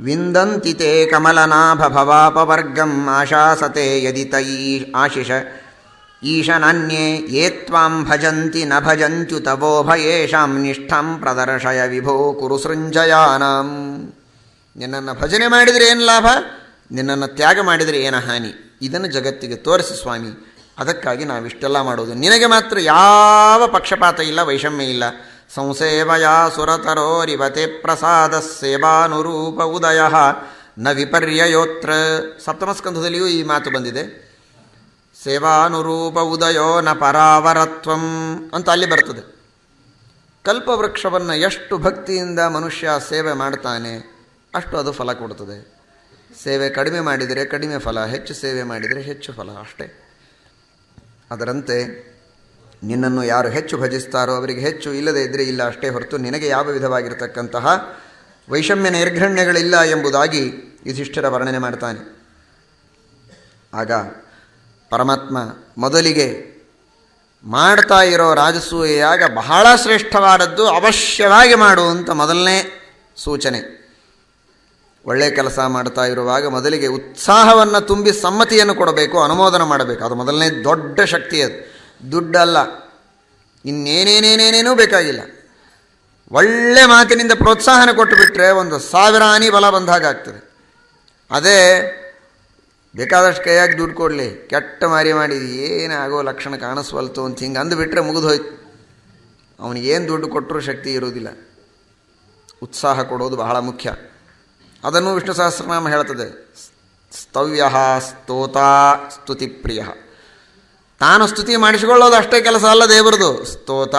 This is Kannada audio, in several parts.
ವಿಂದಂತಿ ತೇ ಕಮಲನಾಭ ಭವಾಪವರ್ಗಂ ಆಶಾಸತೆ ಯದಿ ತೈ ಆಶಿಷ. ಈಶನನ್ಯೇ ಯೇ ತ್ವಾಂ ಭಜಂತಿ ನ ಭಜಂತ್ಯುತವೋಭಯೇಷಾಂ ನಿಷ್ಠಾಂ ಪ್ರದರ್ಶಯ ವಿಭೋ ಕುರು ಸೃಂಜಯಾನಾಂ. ನಿನ್ನನ್ನು ಭಜನೆ ಮಾಡಿದರೆ ಏನು ಲಾಭ? ನಿನ್ನನ್ನು ತ್ಯಾಗ ಮಾಡಿದರೆ ಏನು ಹಾನಿ? ಇದನ್ನು ಜಗತ್ತಿಗೆ ತೋರಿಸಿ ಸ್ವಾಮಿ. ಅದಕ್ಕಾಗಿ ನಾವಿಷ್ಟೆಲ್ಲ ಮಾಡೋದು. ನಿನಗೆ ಮಾತ್ರ ಯಾವ ಪಕ್ಷಪಾತ ಇಲ್ಲ, ವೈಷಮ್ಯ ಇಲ್ಲ. ಸಂಸೇವಯಾ ಸುರತರೋರಿವತೆ ಪ್ರಸಾದ ಸೇವಾನುರೂಪ ಉದಯ ನ ವಿಪರ್ಯಯೋತ್ರ. ಸಪ್ತಮಸ್ಕಂಧದಲ್ಲಿಯೂ ಈ ಮಾತು ಬಂದಿದೆ. ಸೇವಾನುರೂಪ ಉದಯೋ ನ ಪರಾವರತ್ವಂ ಅಂತ ಅಲ್ಲಿ ಬರ್ತದೆ. ಕಲ್ಪವೃಕ್ಷವನ್ನು ಎಷ್ಟು ಭಕ್ತಿಯಿಂದ ಮನುಷ್ಯ ಸೇವೆ ಮಾಡ್ತಾನೆ ಅಷ್ಟು ಅದು ಫಲ ಕೊಡ್ತದೆ ಸೇವೆ ಕಡಿಮೆ ಮಾಡಿದರೆ ಕಡಿಮೆ ಫಲ, ಹೆಚ್ಚು ಸೇವೆ ಮಾಡಿದರೆ ಹೆಚ್ಚು ಫಲ ಅಷ್ಟೇ. ಅದರಂತೆ ನಿನ್ನನ್ನು ಯಾರು ಹೆಚ್ಚು ಭಜಿಸ್ತಾರೋ ಅವರಿಗೆ ಹೆಚ್ಚು ಇಲ್ಲದೇ ಇದ್ದರೆ ಇಲ್ಲ, ಅಷ್ಟೇ ಹೊರತು ನಿನಗೆ ಯಾವ ವಿಧವಾಗಿರತಕ್ಕಂತಹ ವೈಷಮ್ಯ ನಿರ್ಘಣ್ಯಗಳಿಲ್ಲ ಎಂಬುದಾಗಿ ಯುಧಿಷ್ಠಿರ ವರ್ಣನೆ ಮಾಡ್ತಾನೆ. ಆಗ ಪರಮಾತ್ಮ ಮೊದಲಿಗೆ ಮಾಡ್ತಾ ಇರೋ ರಾಜಸೂಯಾಗ ಬಹಳ ಶ್ರೇಷ್ಠವಾದದ್ದು ಅವಶ್ಯವಾಗಿ ಮಾಡು ಅಂತ ಮೊದಲನೇ ಸೂಚನೆ. ಒಳ್ಳೆಯ ಕೆಲಸ ಮಾಡ್ತಾ ಇರುವಾಗ ಮೊದಲಿಗೆ ಉತ್ಸಾಹವನ್ನು ತುಂಬಿ ಸಮ್ಮತಿಯನ್ನು ಕೊಡಬೇಕು, ಅನುಮೋದನೆ ಮಾಡಬೇಕು. ಅದು ಮೊದಲನೇ ದೊಡ್ಡ ಶಕ್ತಿ ಅದು. ದುಡ್ಡಲ್ಲ. ಇನ್ನೇನೇನೇನೇನೇನೂ ಬೇಕಾಗಿಲ್ಲ. ಒಳ್ಳೆ ಮಾತಿನಿಂದ ಪ್ರೋತ್ಸಾಹನ ಕೊಟ್ಟುಬಿಟ್ರೆ ಒಂದು ಸಾವಿರ ಆನಿ ಬಲ ಬಂದಾಗ ಆಗ್ತದೆ. ಅದೇ ಬೇಕಾದಷ್ಟು ಕೈಯಾಗಿ ದುಡ್ಡು ಕೊಡಲಿ, ಕೆಟ್ಟ ಮಾರಿ ಮಾಡಿ ಏನಾಗೋ ಲಕ್ಷಣ ಕಾಣಿಸ್ವಲ್ತು ಅಂತ ಹಿಂಗೆ ಅಂದುಬಿಟ್ರೆ ಮುಗಿದು ಹೋಯ್ತು. ಅವನಿಗೇನು ದುಡ್ಡು ಕೊಟ್ಟರೂ ಶಕ್ತಿ ಇರೋದಿಲ್ಲ ಉತ್ಸಾಹ ಕೊಡೋದು ಬಹಳ ಮುಖ್ಯ. ಅದನ್ನು ವಿಷ್ಣು ಸಹಸ್ರನಾಮ ಹೇಳ್ತದೆ. ಸ್ತವ್ಯ ಸ್ತೋತ ಸ್ತುತಿಪ್ರಿಯ. ತಾನು ಸ್ತುತಿ ಮಾಡಿಸಿಕೊಳ್ಳೋದು ಅಷ್ಟೇ ಕೆಲಸ ಅಲ್ಲ ದೇವರದು ಸ್ತೋತ.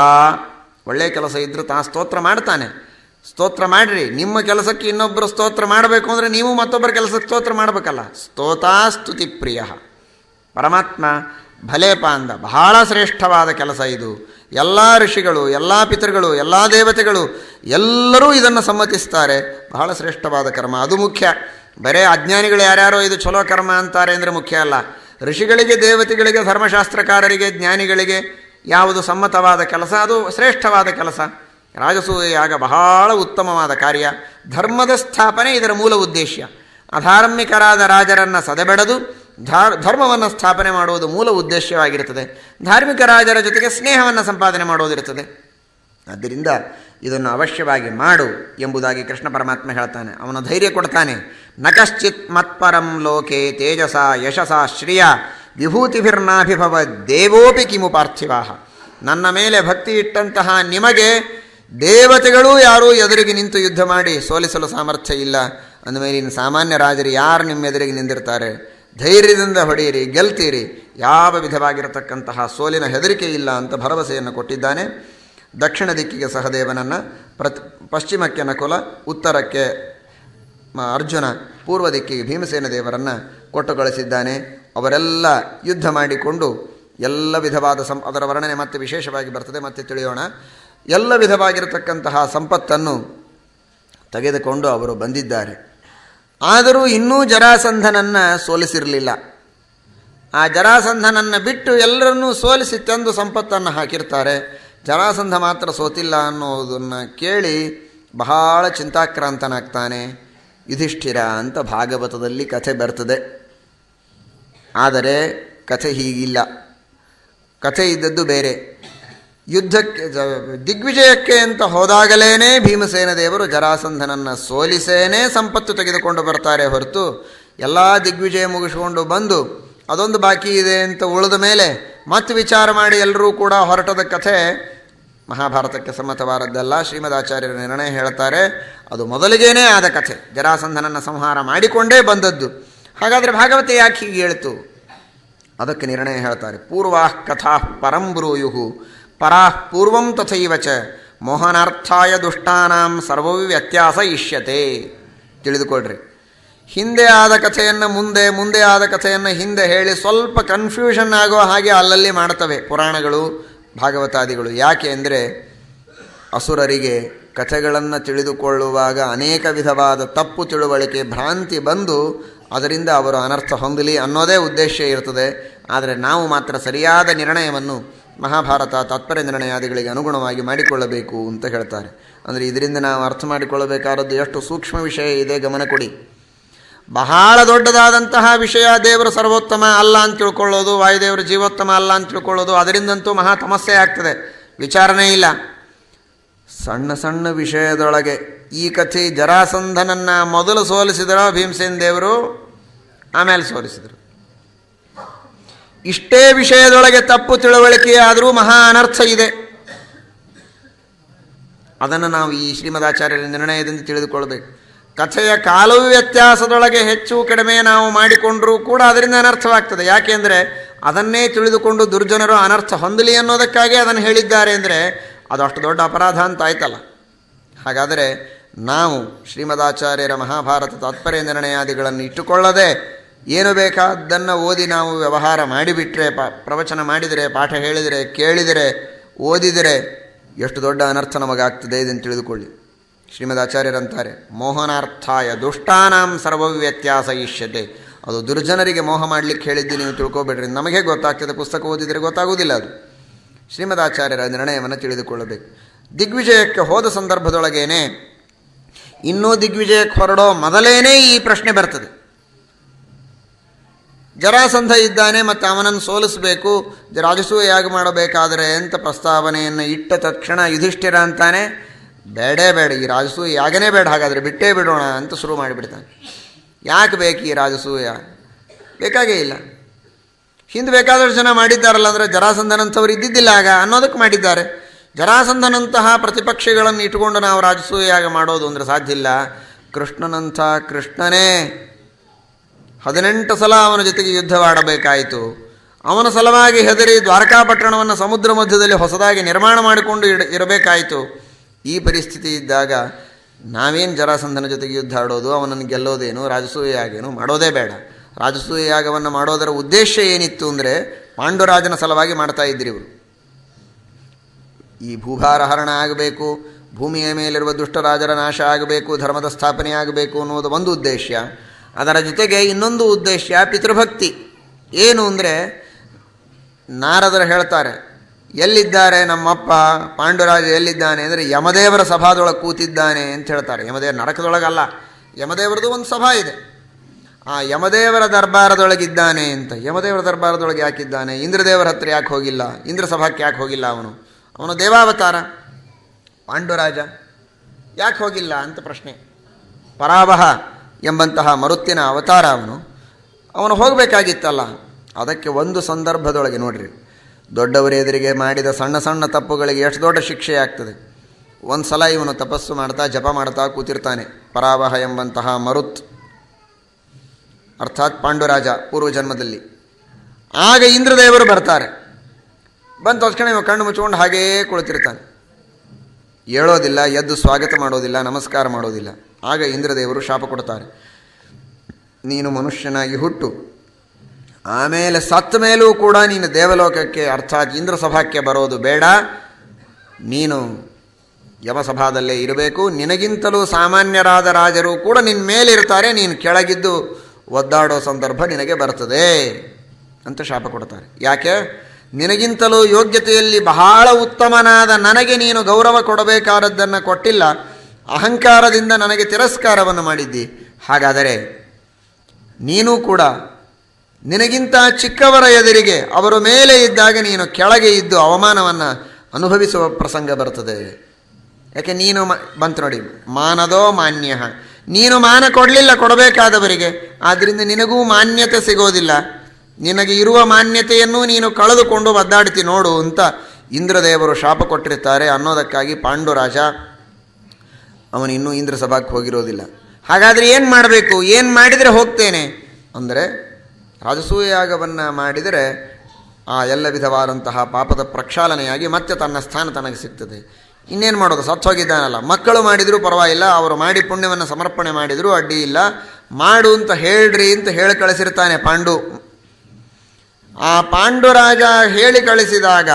ಒಳ್ಳೆಯ ಕೆಲಸ ಇದ್ದರೂ ತಾನು ಸ್ತೋತ್ರ ಮಾಡ್ತಾನೆ. ಸ್ತೋತ್ರ ಮಾಡಿರಿ. ನಿಮ್ಮ ಕೆಲಸಕ್ಕೆ ಇನ್ನೊಬ್ಬರು ಸ್ತೋತ್ರ ಮಾಡಬೇಕು ಅಂದರೆ ನೀವು ಮತ್ತೊಬ್ಬರ ಕೆಲಸಕ್ಕೆ ಸ್ತೋತ್ರ ಮಾಡಬೇಕಲ್ಲ. ಸ್ತೋತಾ ಸ್ತುತಿ ಪ್ರಿಯ. ಪರಮಾತ್ಮ ಭಲೇಪ ಪಾಂದ. ಬಹಳ ಶ್ರೇಷ್ಠವಾದ ಕೆಲಸ ಇದು. ಎಲ್ಲ ಋಷಿಗಳು, ಎಲ್ಲ ಪಿತೃಗಳು, ಎಲ್ಲ ದೇವತೆಗಳು ಎಲ್ಲರೂ ಇದನ್ನು ಸಮ್ಮತಿಸ್ತಾರೆ. ಬಹಳ ಶ್ರೇಷ್ಠವಾದ ಕರ್ಮ. ಅದು ಮುಖ್ಯ. ಬರೇ ಅಜ್ಞಾನಿಗಳು ಯಾರ್ಯಾರೋ ಇದು ಚಲೋ ಕರ್ಮ ಅಂತಾರೆ ಅಂದರೆ ಮುಖ್ಯ ಅಲ್ಲ. ಋಷಿಗಳಿಗೆ, ದೇವತೆಗಳಿಗೆ, ಧರ್ಮಶಾಸ್ತ್ರಕಾರರಿಗೆ, ಜ್ಞಾನಿಗಳಿಗೆ ಯಾವುದು ಸಮ್ಮತವಾದ ಕೆಲಸ, ಅದು ಶ್ರೇಷ್ಠವಾದ ಕೆಲಸ. ರಾಜಸೂಯಾಗ ಬಹಳ ಉತ್ತಮವಾದ ಕಾರ್ಯ. ಧರ್ಮದ ಸ್ಥಾಪನೆ ಇದರ ಮೂಲ ಉದ್ದೇಶ ಅಧಾರ್ಮಿಕರಾದ ರಾಜರನ್ನು ಸದೆಬೆಡದು, ಧಾರ್, ಧರ್ಮವನ್ನು ಸ್ಥಾಪನೆ ಮಾಡುವುದು ಮೂಲ ಉದ್ದೇಶವಾಗಿರುತ್ತದೆ ಧಾರ್ಮಿಕ ರಾಜರ ಜೊತೆಗೆ ಸ್ನೇಹವನ್ನು ಸಂಪಾದನೆ ಮಾಡೋದಿರುತ್ತದೆ ಆದ್ದರಿಂದ ಇದನ್ನು ಅವಶ್ಯವಾಗಿ ಮಾಡು ಎಂಬುದಾಗಿ ಕೃಷ್ಣ ಪರಮಾತ್ಮ ಹೇಳ್ತಾನೆ. ಅವನು ಧೈರ್ಯ ಕೊಡ್ತಾನೆ. ನ ಕಶ್ಚಿತ್ ಮತ್ಪರಂ ಲೋಕೆ ತೇಜಸ ಯಶಸ ಶ್ರಿಯ ವಿಭೂತಿಭಿರ್ನಾಭಿಭವ ದೇವೋಪಿ ಕಿಮು ಪಾರ್ಥಿವಾಹ. ನನ್ನ ಮೇಲೆ ಭಕ್ತಿ ಇಟ್ಟಂತಹ ನಿಮಗೆ ದೇವತೆಗಳೂ ಯಾರೂ ಎದುರಿಗೆ ನಿಂತು ಯುದ್ಧ ಮಾಡಿ ಸೋಲಿಸಲು ಸಾಮರ್ಥ್ಯ ಇಲ್ಲ. ಅಂದಮೇಲೆ ಇನ್ನು ಸಾಮಾನ್ಯ ರಾಜರು ಯಾರು ನಿಮ್ಮ ಎದುರಿಗೆ ನಿಂದಿರ್ತಾರೆ ಧೈರ್ಯದಿಂದ ಹೊಡೆಯಿರಿ, ಗೆಲ್ತೀರಿ. ಯಾವ ವಿಧವಾಗಿರತಕ್ಕಂತಹ ಸೋಲಿನ ಹೆದರಿಕೆ ಇಲ್ಲ ಅಂತ ಭರವಸೆಯನ್ನು ಕೊಟ್ಟಿದ್ದಾನೆ. ದಕ್ಷಿಣ ದಿಕ್ಕಿಗೆ ಸಹದೇವನನ್ನು, ಪ್ರತ್, ಪಶ್ಚಿಮಕ್ಕೆ ನಕುಲ, ಉತ್ತರಕ್ಕೆ ಅರ್ಜುನ, ಪೂರ್ವ ದಿಕ್ಕಿಗೆ ಭೀಮಸೇನ ದೇವರನ್ನು ಕೊಟ್ಟು ಕಳಿಸಿದ್ದಾನೆ ಅವರೆಲ್ಲ ಯುದ್ಧ ಮಾಡಿಕೊಂಡು ಎಲ್ಲ ವಿಧವಾದ ಸಂ, ಅದರ ವರ್ಣನೆ ಮತ್ತೆ ವಿಶೇಷವಾಗಿ ಬರ್ತದೆ, ಮತ್ತೆ ತಿಳಿಯೋಣ. ಎಲ್ಲ ವಿಧವಾಗಿರತಕ್ಕಂತಹ ಸಂಪತ್ತನ್ನು ತೆಗೆದುಕೊಂಡು ಅವರು ಬಂದಿದ್ದಾರೆ. ಆದರೂ ಇನ್ನೂ ಜರಾಸಂಧನನ್ನು ಸೋಲಿಸಿರಲಿಲ್ಲ. ಆ ಜರಾಸಂಧನನ್ನು ಬಿಟ್ಟು ಎಲ್ಲರನ್ನೂ ಸೋಲಿಸಿ ತಂದು ಸಂಪತ್ತನ್ನು ಹಾಕಿರ್ತಾರೆ. ಜರಾಸಂಧ ಮಾತ್ರ ಸೋತಿಲ್ಲ ಅನ್ನೋದನ್ನು ಕೇಳಿ ಬಹಳ ಚಿಂತಾಕ್ರಾಂತನಾಗ್ತಾನೆ. ಯುಧಿಷ್ಠಿರ ಅಂತ ಭಾಗವತದಲ್ಲಿ ಕಥೆ ಬರ್ತದೆ. ಆದರೆ ಕಥೆ ಹೀಗಿಲ್ಲ. ಕಥೆ ಇದ್ದದ್ದು ಬೇರೆ. ಯುದ್ಧಕ್ಕೆ ದಿಗ್ವಿಜಯಕ್ಕೆ ಅಂತ ಹೋದಾಗಲೇ ಭೀಮಸೇನ ದೇವರು ಜರಾಸಂಧನನ್ನು ಸೋಲಿಸೇನೇ ಸಂಪತ್ತು ತೆಗೆದುಕೊಂಡು ಬರ್ತಾರೆ ಹೊರತು ಎಲ್ಲ ದಿಗ್ವಿಜಯ ಮುಗಿಸ್ಕೊಂಡು ಬಂದು ಅದೊಂದು ಬಾಕಿ ಇದೆ ಅಂತ ಉಳಿದ ಮೇಲೆ ಮತ್ತೆ ವಿಚಾರ ಮಾಡಿ ಎಲ್ಲರೂ ಕೂಡ ಹೊರಟದ ಕಥೆ ಮಹಾಭಾರತಕ್ಕೆ ಸಮ್ಮತವಾದದ್ದಲ್ಲ. ಶ್ರೀಮದ್ ಆಚಾರ್ಯರು ನಿರ್ಣಯ ಹೇಳ್ತಾರೆ, ಅದು ಮೊದಲಿಗೇನೇ ಆದ ಕಥೆ. ಜರಾಸಂಧನನ್ನು ಸಂಹಾರ ಮಾಡಿಕೊಂಡೇ ಬಂದದ್ದು. ಹಾಗಾದರೆ ಭಾಗವತ ಯಾಕೆ ಹೀಗೆ ಹೇಳ್ತು? ಅದಕ್ಕೆ ನಿರ್ಣಯ ಹೇಳ್ತಾರೆ, ಪೂರ್ವಾ ಕಥಾ ಪರಂ ಬ್ರೂಯು, ಪರಾಃ ಪೂರ್ವಂ ತಥೈವ ಚ, ಮೋಹನಾರ್ಥಾಯ ದುಷ್ಟಾನಾಂ ಸರ್ವವಿ ವ್ಯತ್ಯಾಸ ಇಷ್ಯತೆ ತಿಳಿದುಕೊಳ್ಳ್ರಿ ಹಿಂದೆ ಆದ ಕಥೆಯನ್ನು ಮುಂದೆ ಮುಂದೆ ಆದ ಕಥೆಯನ್ನು ಹಿಂದೆ ಹೇಳಿ ಸ್ವಲ್ಪ ಕನ್ಫ್ಯೂಷನ್ ಆಗೋ ಹಾಗೆ ಅಲ್ಲಲ್ಲಿ ಮಾಡ್ತವೆ ಪುರಾಣಗಳು, ಭಾಗವತಾದಿಗಳು. ಯಾಕೆ ಅಂದರೆ ಅಸುರರಿಗೆ ಕಥೆಗಳನ್ನು ತಿಳಿದುಕೊಳ್ಳುವಾಗ ಅನೇಕ ವಿಧವಾದ ತಪ್ಪು ತಿಳುವಳಿಕೆ ಭ್ರಾಂತಿ ಬಂದು ಅದರಿಂದ ಅವರು ಅನರ್ಥ ಹೊಂದಲಿ ಅನ್ನೋದೇ ಉದ್ದೇಶ ಇರ್ತದೆ. ಆದರೆ ನಾವು ಮಾತ್ರ ಸರಿಯಾದ ನಿರ್ಣಯವನ್ನು ಮಹಾಭಾರತ ತಾತ್ಪರ್ಯ ನಿರ್ಣಯಾದಿಗಳಿಗೆ ಅನುಗುಣವಾಗಿ ಮಾಡಿಕೊಳ್ಳಬೇಕು ಅಂತ ಹೇಳ್ತಾರೆ. ಅಂದರೆ ಇದರಿಂದ ನಾವು ಅರ್ಥ ಮಾಡಿಕೊಳ್ಳಬೇಕಾದದ್ದು ಎಷ್ಟು ಸೂಕ್ಷ್ಮ ವಿಷಯ ಇದೆ ಗಮನ ಕೊಡಿ. ಬಹಳ ದೊಡ್ಡದಾದಂತಹ ವಿಷಯ ದೇವರು ಸರ್ವೋತ್ತಮ ಅಲ್ಲ ಅಂತ ತಿಳ್ಕೊಳ್ಳೋದು, ವಾಯುದೇವರು ಜೀವೋತ್ತಮ ಅಲ್ಲ ಅಂತ ತಿಳ್ಕೊಳ್ಳೋದು, ಅದರಿಂದಂತೂ ಮಹಾ ತಮಸ್ಸೆ ಆಗ್ತದೆ. ವಿಚಾರಣೆ ಇಲ್ಲ. ಸಣ್ಣ ಸಣ್ಣ ವಿಷಯದೊಳಗೆ ಈ ಕಥೆ ಜರಾಸಂಧನನ್ನು ಮೊದಲು ಸೋಲಿಸಿದರೋ ಭೀಮಸೇನ್ ದೇವರು, ಆಮೇಲೆ ಸೋಲಿಸಿದರು. ಇಷ್ಟೇ ವಿಷಯದೊಳಗೆ ತಪ್ಪು ತಿಳುವಳಿಕೆ ಆದರೂ ಮಹಾ ಅನರ್ಥ ಇದೆ. ಅದನ್ನು ನಾವು ಈ ಶ್ರೀಮದಾಚಾರ್ಯರ ನಿರ್ಣಯದಿಂದ ತಿಳಿದುಕೊಳ್ಬೇಕು. ಕಥೆಯ ಕಾಲವು ವ್ಯತ್ಯಾಸದೊಳಗೆ ಹೆಚ್ಚು ಕಡಿಮೆ ನಾವು ಮಾಡಿಕೊಂಡರೂ ಕೂಡ ಅದರಿಂದ ಅನರ್ಥವಾಗ್ತದೆ. ಯಾಕೆಂದರೆ ಅದನ್ನೇ ತಿಳಿದುಕೊಂಡು ದುರ್ಜನರು ಅನರ್ಥ ಹೊಂದಲಿ ಅನ್ನೋದಕ್ಕಾಗಿ ಅದನ್ನು ಹೇಳಿದ್ದಾರೆ ಅಂದರೆ ಅದು ಅಷ್ಟು ದೊಡ್ಡ ಅಪರಾಧ ಅಂತ ಆಯ್ತಲ್ಲ. ಹಾಗಾದರೆ ನಾವು ಶ್ರೀಮದಾಚಾರ್ಯರ ಮಹಾಭಾರತ ತಾತ್ಪರ್ಯ ನಿರ್ಣಯಾದಿಗಳನ್ನು ಇಟ್ಟುಕೊಳ್ಳದೆ ಏನು ಬೇಕಾದ್ದನ್ನು ಓದಿ ನಾವು ವ್ಯವಹಾರ ಮಾಡಿಬಿಟ್ರೆ, ಪ, ಪ್ರವಚನ ಮಾಡಿದರೆ, ಪಾಠ ಹೇಳಿದರೆ, ಕೇಳಿದರೆ, ಓದಿದರೆ ಎಷ್ಟು ದೊಡ್ಡ ಅನರ್ಥ ನಮಗಾಗ್ತದೆ ಇದನ್ನು ತಿಳಿದುಕೊಳ್ಳಿ. ಶ್ರೀಮದ್ ಆಚಾರ್ಯರಂತಾರೆ ಮೋಹನಾರ್ಥಾಯ ದುಷ್ಟಾನಾಂ ಸರ್ವವ್ಯತ್ಯಾಸ ಇಷ್ಯತೆ ಅದು ದುರ್ಜನರಿಗೆ ಮೋಹ ಮಾಡಲಿಕ್ಕೆ ಹೇಳಿದ್ದು ನೀವು ತಿಳ್ಕೊಬೇಡ್ರಿ. ನಮಗೆ ಗೊತ್ತಾಗ್ತದೆ, ಪುಸ್ತಕ ಓದಿದರೆ ಗೊತ್ತಾಗುವುದಿಲ್ಲ ಅದು. ಶ್ರೀಮದ್ ಆಚಾರ್ಯರ ನಿರ್ಣಯವನ್ನು ತಿಳಿದುಕೊಳ್ಳಬೇಕು. ದಿಗ್ವಿಜಯಕ್ಕೆ ಹೋದ ಸಂದರ್ಭದೊಳಗೇನೆ, ಇನ್ನೂ ದಿಗ್ವಿಜಯಕ್ಕೆ ಹೊರಡೋ ಮೊದಲೇನೇ ಈ ಪ್ರಶ್ನೆ ಬರ್ತದೆ. ಜರಾಸಂಧ ಇದ್ದಾನೆ, ಮತ್ತು ಅವನನ್ನು ಸೋಲಿಸಬೇಕು ರಾಜಸೂಯ ಯಾಗ ಮಾಡಬೇಕಾದರೆ ಅಂತ ಪ್ರಸ್ತಾವನೆಯನ್ನು ಇಟ್ಟ ತಕ್ಷಣ ಯುಧಿಷ್ಠಿರ ಅಂತಾನೆ ಬೇಡೇ ಬೇಡ, ಈ ರಾಜಸೂಯ ಯಾಗನೇ ಬೇಡ, ಹಾಗಾದರೆ ಬಿಟ್ಟೇ ಬಿಡೋಣ ಅಂತ ಶುರು ಮಾಡಿಬಿಡ್ತಾನೆ. ಯಾಕೆ ಬೇಕು ಈ ರಾಜಸೂಯ? ಬೇಕಾಗೇ ಇಲ್ಲ. ಹಿಂದೆ ಬೇಕಾದಷ್ಟು ಜನ ಮಾಡಿದ್ದಾರಲ್ಲ, ಅಂದರೆ ಜರಾಸಂಧನಂಥವ್ರು ಇದ್ದಿದ್ದಿಲ್ಲ ಆಗ ಅನ್ನೋದಕ್ಕೆ ಮಾಡಿದ್ದಾರೆ. ಜರಾಸಂಧನಂತಹ ಪ್ರತಿಪಕ್ಷಗಳನ್ನು ಇಟ್ಟುಕೊಂಡು ನಾವು ರಾಜಸೂಯಾಗ ಮಾಡೋದು ಅಂದರೆ ಸಾಧ್ಯ ಇಲ್ಲ. ಕೃಷ್ಣನಂಥ ಕೃಷ್ಣನೇ. ಹದಿನೆಂಟು ಸಲ ಅವನ ಜೊತೆಗೆ ಯುದ್ಧವಾಡಬೇಕಾಯಿತು ಅವನ ಸಲುವಾಗಿ ಹೆದರಿ ದ್ವಾರಕಾಪಟ್ಟಣವನ್ನು ಸಮುದ್ರ ಮಧ್ಯದಲ್ಲಿ ಹೊಸದಾಗಿ ನಿರ್ಮಾಣ ಮಾಡಿಕೊಂಡು ಇಡ ಇರಬೇಕಾಯಿತು. ಈ ಪರಿಸ್ಥಿತಿ ಇದ್ದಾಗ ನಾವೇನು ಜರಾಸಂಧನ ಜೊತೆಗೆ ಯುದ್ಧ ಆಡೋದು, ಅವನನ್ನು ಗೆಲ್ಲೋದೇನು ರಾಜಸೂಯಾಗೇನು ಮಾಡೋದೇ ಬೇಡ. ರಾಜಸೂಯಾಗವನ್ನು ಮಾಡೋದರ ಉದ್ದೇಶ ಏನಿತ್ತು ಅಂದರೆ ಪಾಂಡುರಾಜನ ಸಲುವಾಗಿ ಮಾಡ್ತಾ ಇದ್ದರು ಇವರು. ಈ ಭೂಭಾರ ಹರಣ ಆಗಬೇಕು, ಭೂಮಿಯ ಮೇಲಿರುವ ದುಷ್ಟರಾಜರ ನಾಶ ಆಗಬೇಕು, ಧರ್ಮದ ಸ್ಥಾಪನೆ ಆಗಬೇಕು ಅನ್ನೋದು ಒಂದು ಉದ್ದೇಶ. ಅದರ ಜೊತೆಗೆ ಇನ್ನೊಂದು ಉದ್ದೇಶ, ಪಿತೃಭಕ್ತಿ. ಏನು ಅಂದರೆ ನಾರದರು ಹೇಳ್ತಾರೆ ಎಲ್ಲಿದ್ದಾರೆ ನಮ್ಮಪ್ಪ? ಪಾಂಡುರಾಜ ಎಲ್ಲಿದ್ದಾನೆ ಅಂದರೆ ಯಮದೇವರ ಸಭಾದೊಳಗೆ ಕೂತಿದ್ದಾನೆ ಅಂತ ಹೇಳ್ತಾರೆ. ಯಮದೇವ ನರಕದೊಳಗಲ್ಲ, ಯಮದೇವರದು ಒಂದು ಸಭಾ ಇದೆ. ಆ ಯಮದೇವರ ದರ್ಬಾರದೊಳಗಿದ್ದಾನೆ ಅಂತ. ಯಮದೇವರ ದರ್ಬಾರದೊಳಗೆ ಯಾಕಿದ್ದಾನೆ? ಇಂದ್ರದೇವರ ಹತ್ರ ಯಾಕೆ ಹೋಗಿಲ್ಲ? ಇಂದ್ರ ಸಭಾಕ್ಕೆ ಯಾಕೆ ಹೋಗಿಲ್ಲ ಅವನು? ಅವನು ದೇವಾವತಾರ. ಪಾಂಡುರಾಜ ಯಾಕೆ ಹೋಗಿಲ್ಲ ಅಂತ ಪ್ರಶ್ನೆ. ಪರಾವಹ ಎಂಬಂತಹ ಮರುತ್ತಿನ ಅವತಾರ ಅವನು. ಅವನು ಹೋಗಬೇಕಾಗಿತ್ತಲ್ಲ. ಅದಕ್ಕೆ ಒಂದು ಸಂದರ್ಭದೊಳಗೆ ನೋಡ್ರಿ. ದೊಡ್ಡವರ ಎದುರಿಗೆ ಮಾಡಿದ ಸಣ್ಣ ಸಣ್ಣ ತಪ್ಪುಗಳಿಗೆ ಎಷ್ಟು ದೊಡ್ಡ ಶಿಕ್ಷೆ ಆಗ್ತದೆ. ಒಂದು ಸಲ ಇವನು ತಪಸ್ಸು ಮಾಡ್ತಾ, ಜಪ ಮಾಡ್ತಾ ಕೂತಿರ್ತಾನೆ. ಪರಾವಹ ಎಂಬಂತಹ ಮರುತ್. ಅರ್ಥಾತ್ ಪಾಂಡುರಾಜ ಪೂರ್ವ ಜನ್ಮದಲ್ಲಿ ಆಗ ಇಂದ್ರದೇವರು ಬರ್ತಾರೆ. ಬಂದ ತಕ್ಷಣ ಇವ ಕಣ್ಣು ಮುಚ್ಕೊಂಡು ಹಾಗೇ ಕುಳಿತಿರ್ತಾನೆ. ಹೇಳೋದಿಲ್ಲ, ಎದ್ದು ಸ್ವಾಗತ ಮಾಡೋದಿಲ್ಲ, ನಮಸ್ಕಾರ ಮಾಡೋದಿಲ್ಲ. ಆಗ ಇಂದ್ರದೇವರು ಶಾಪ ಕೊಡ್ತಾರೆ. ನೀನು ಮನುಷ್ಯನಾಗಿ ಹುಟ್ಟು. ಆಮೇಲೆ ಸತ್ತ ಮೇಲೂ ಕೂಡ ನೀನು ದೇವಲೋಕಕ್ಕೆ, ಅರ್ಥಾತ್ ಇಂದ್ರ ಸಭಾಕ್ಕೆ ಬರೋದು ಬೇಡ. ನೀನು ಯಮಸಭಾದಲ್ಲೇ ಇರಬೇಕು. ನಿನಗಿಂತಲೂ ಸಾಮಾನ್ಯರಾದ ರಾಜರು ಕೂಡ ನಿನ್ನ ಮೇಲಿರ್ತಾರೆ. ನೀನು ಕೆಳಗಿದ್ದು ಒದ್ದಾಡೋ ಸಂದರ್ಭ ನಿನಗೆ ಬರ್ತದೆ ಅಂತ ಶಾಪ ಕೊಡ್ತಾರೆ. ಯಾಕೆ? ನಿನಗಿಂತಲೂ ಯೋಗ್ಯತೆಯಲ್ಲಿ ಬಹಳ ಉತ್ತಮನಾದ ನನಗೆ ನೀನು ಗೌರವ ಕೊಡಬೇಕಾದದ್ದನ್ನು ಕೊಟ್ಟಿಲ್ಲ. ಅಹಂಕಾರದಿಂದ ನನಗೆ ತಿರಸ್ಕಾರವನ್ನು ಮಾಡಿದ್ದಿ. ಹಾಗಾದರೆ ನೀನು ಕೂಡ ನಿನಗಿಂತ ಚಿಕ್ಕವರ ಎದುರಿಗೆ ಅವರು ಮೇಲೆ ಇದ್ದಾಗ ನೀನು ಕೆಳಗೆ ಇದ್ದು ಅವಮಾನವನ್ನು ಅನುಭವಿಸುವ ಪ್ರಸಂಗ ಬರ್ತದೆ ಯಾಕೆ ನೀನು ಬಂತು ನೋಡಿ, ಮಾನದೋ ಮಾನ್ಯ. ನೀನು ಮಾನ ಕೊಡಲಿಲ್ಲ ಕೊಡಬೇಕಾದವರಿಗೆ ಆದ್ದರಿಂದ ನಿನಗೂ ಮಾನ್ಯತೆ ಸಿಗೋದಿಲ್ಲ. ನಿನಗೆ ಇರುವ ಮಾನ್ಯತೆಯನ್ನು ನೀನು ಕಳೆದುಕೊಂಡು ಒದ್ದಾಡ್ತಿ ನೋಡು ಅಂತ ಇಂದ್ರದೇವರು ಶಾಪ ಕೊಟ್ಟಿರ್ತಾರೆ ಅನ್ನೋದಕ್ಕಾಗಿ ಪಾಂಡುರಾಜ ಅವನು ಇನ್ನೂ ಇಂದ್ರ ಸಭಾಕ್ಕೆ ಹೋಗಿರೋದಿಲ್ಲ. ಹಾಗಾದರೆ ಏನು ಮಾಡಬೇಕು? ಏನು ಮಾಡಿದರೆ ಹೋಗ್ತೇನೆ? ಅಂದರೆ ರಾಜಸೂಯಾಗವನ್ನು ಮಾಡಿದರೆ ಆ ಎಲ್ಲ ವಿಧವಾದಂತಹ ಪಾಪದ ಪ್ರಕ್ಷಾಲನೆಯಾಗಿ ಮತ್ತೆ ತನ್ನ ಸ್ಥಾನ ತನಗೆ ಸಿಗ್ತದೆ. ಇನ್ನೇನು ಮಾಡೋದು? ಸತ್ತೋಗಿದ್ದಾನಲ್ಲ. ಮಕ್ಕಳು ಮಾಡಿದರೂ ಪರವಾಗಿಲ್ಲ, ಅವರು ಮಾಡಿ ಪುಣ್ಯವನ್ನು ಸಮರ್ಪಣೆ ಮಾಡಿದರೂ ಅಡ್ಡಿ ಇಲ್ಲ. ಮಾಡು ಅಂತ ಹೇಳ್ರಿ ಅಂತ ಹೇಳಿ ಕಳಿಸಿರ್ತಾನೆ ಪಾಂಡು. ಆ ಪಾಂಡುರಾಜ ಹೇಳಿ ಕಳಿಸಿದಾಗ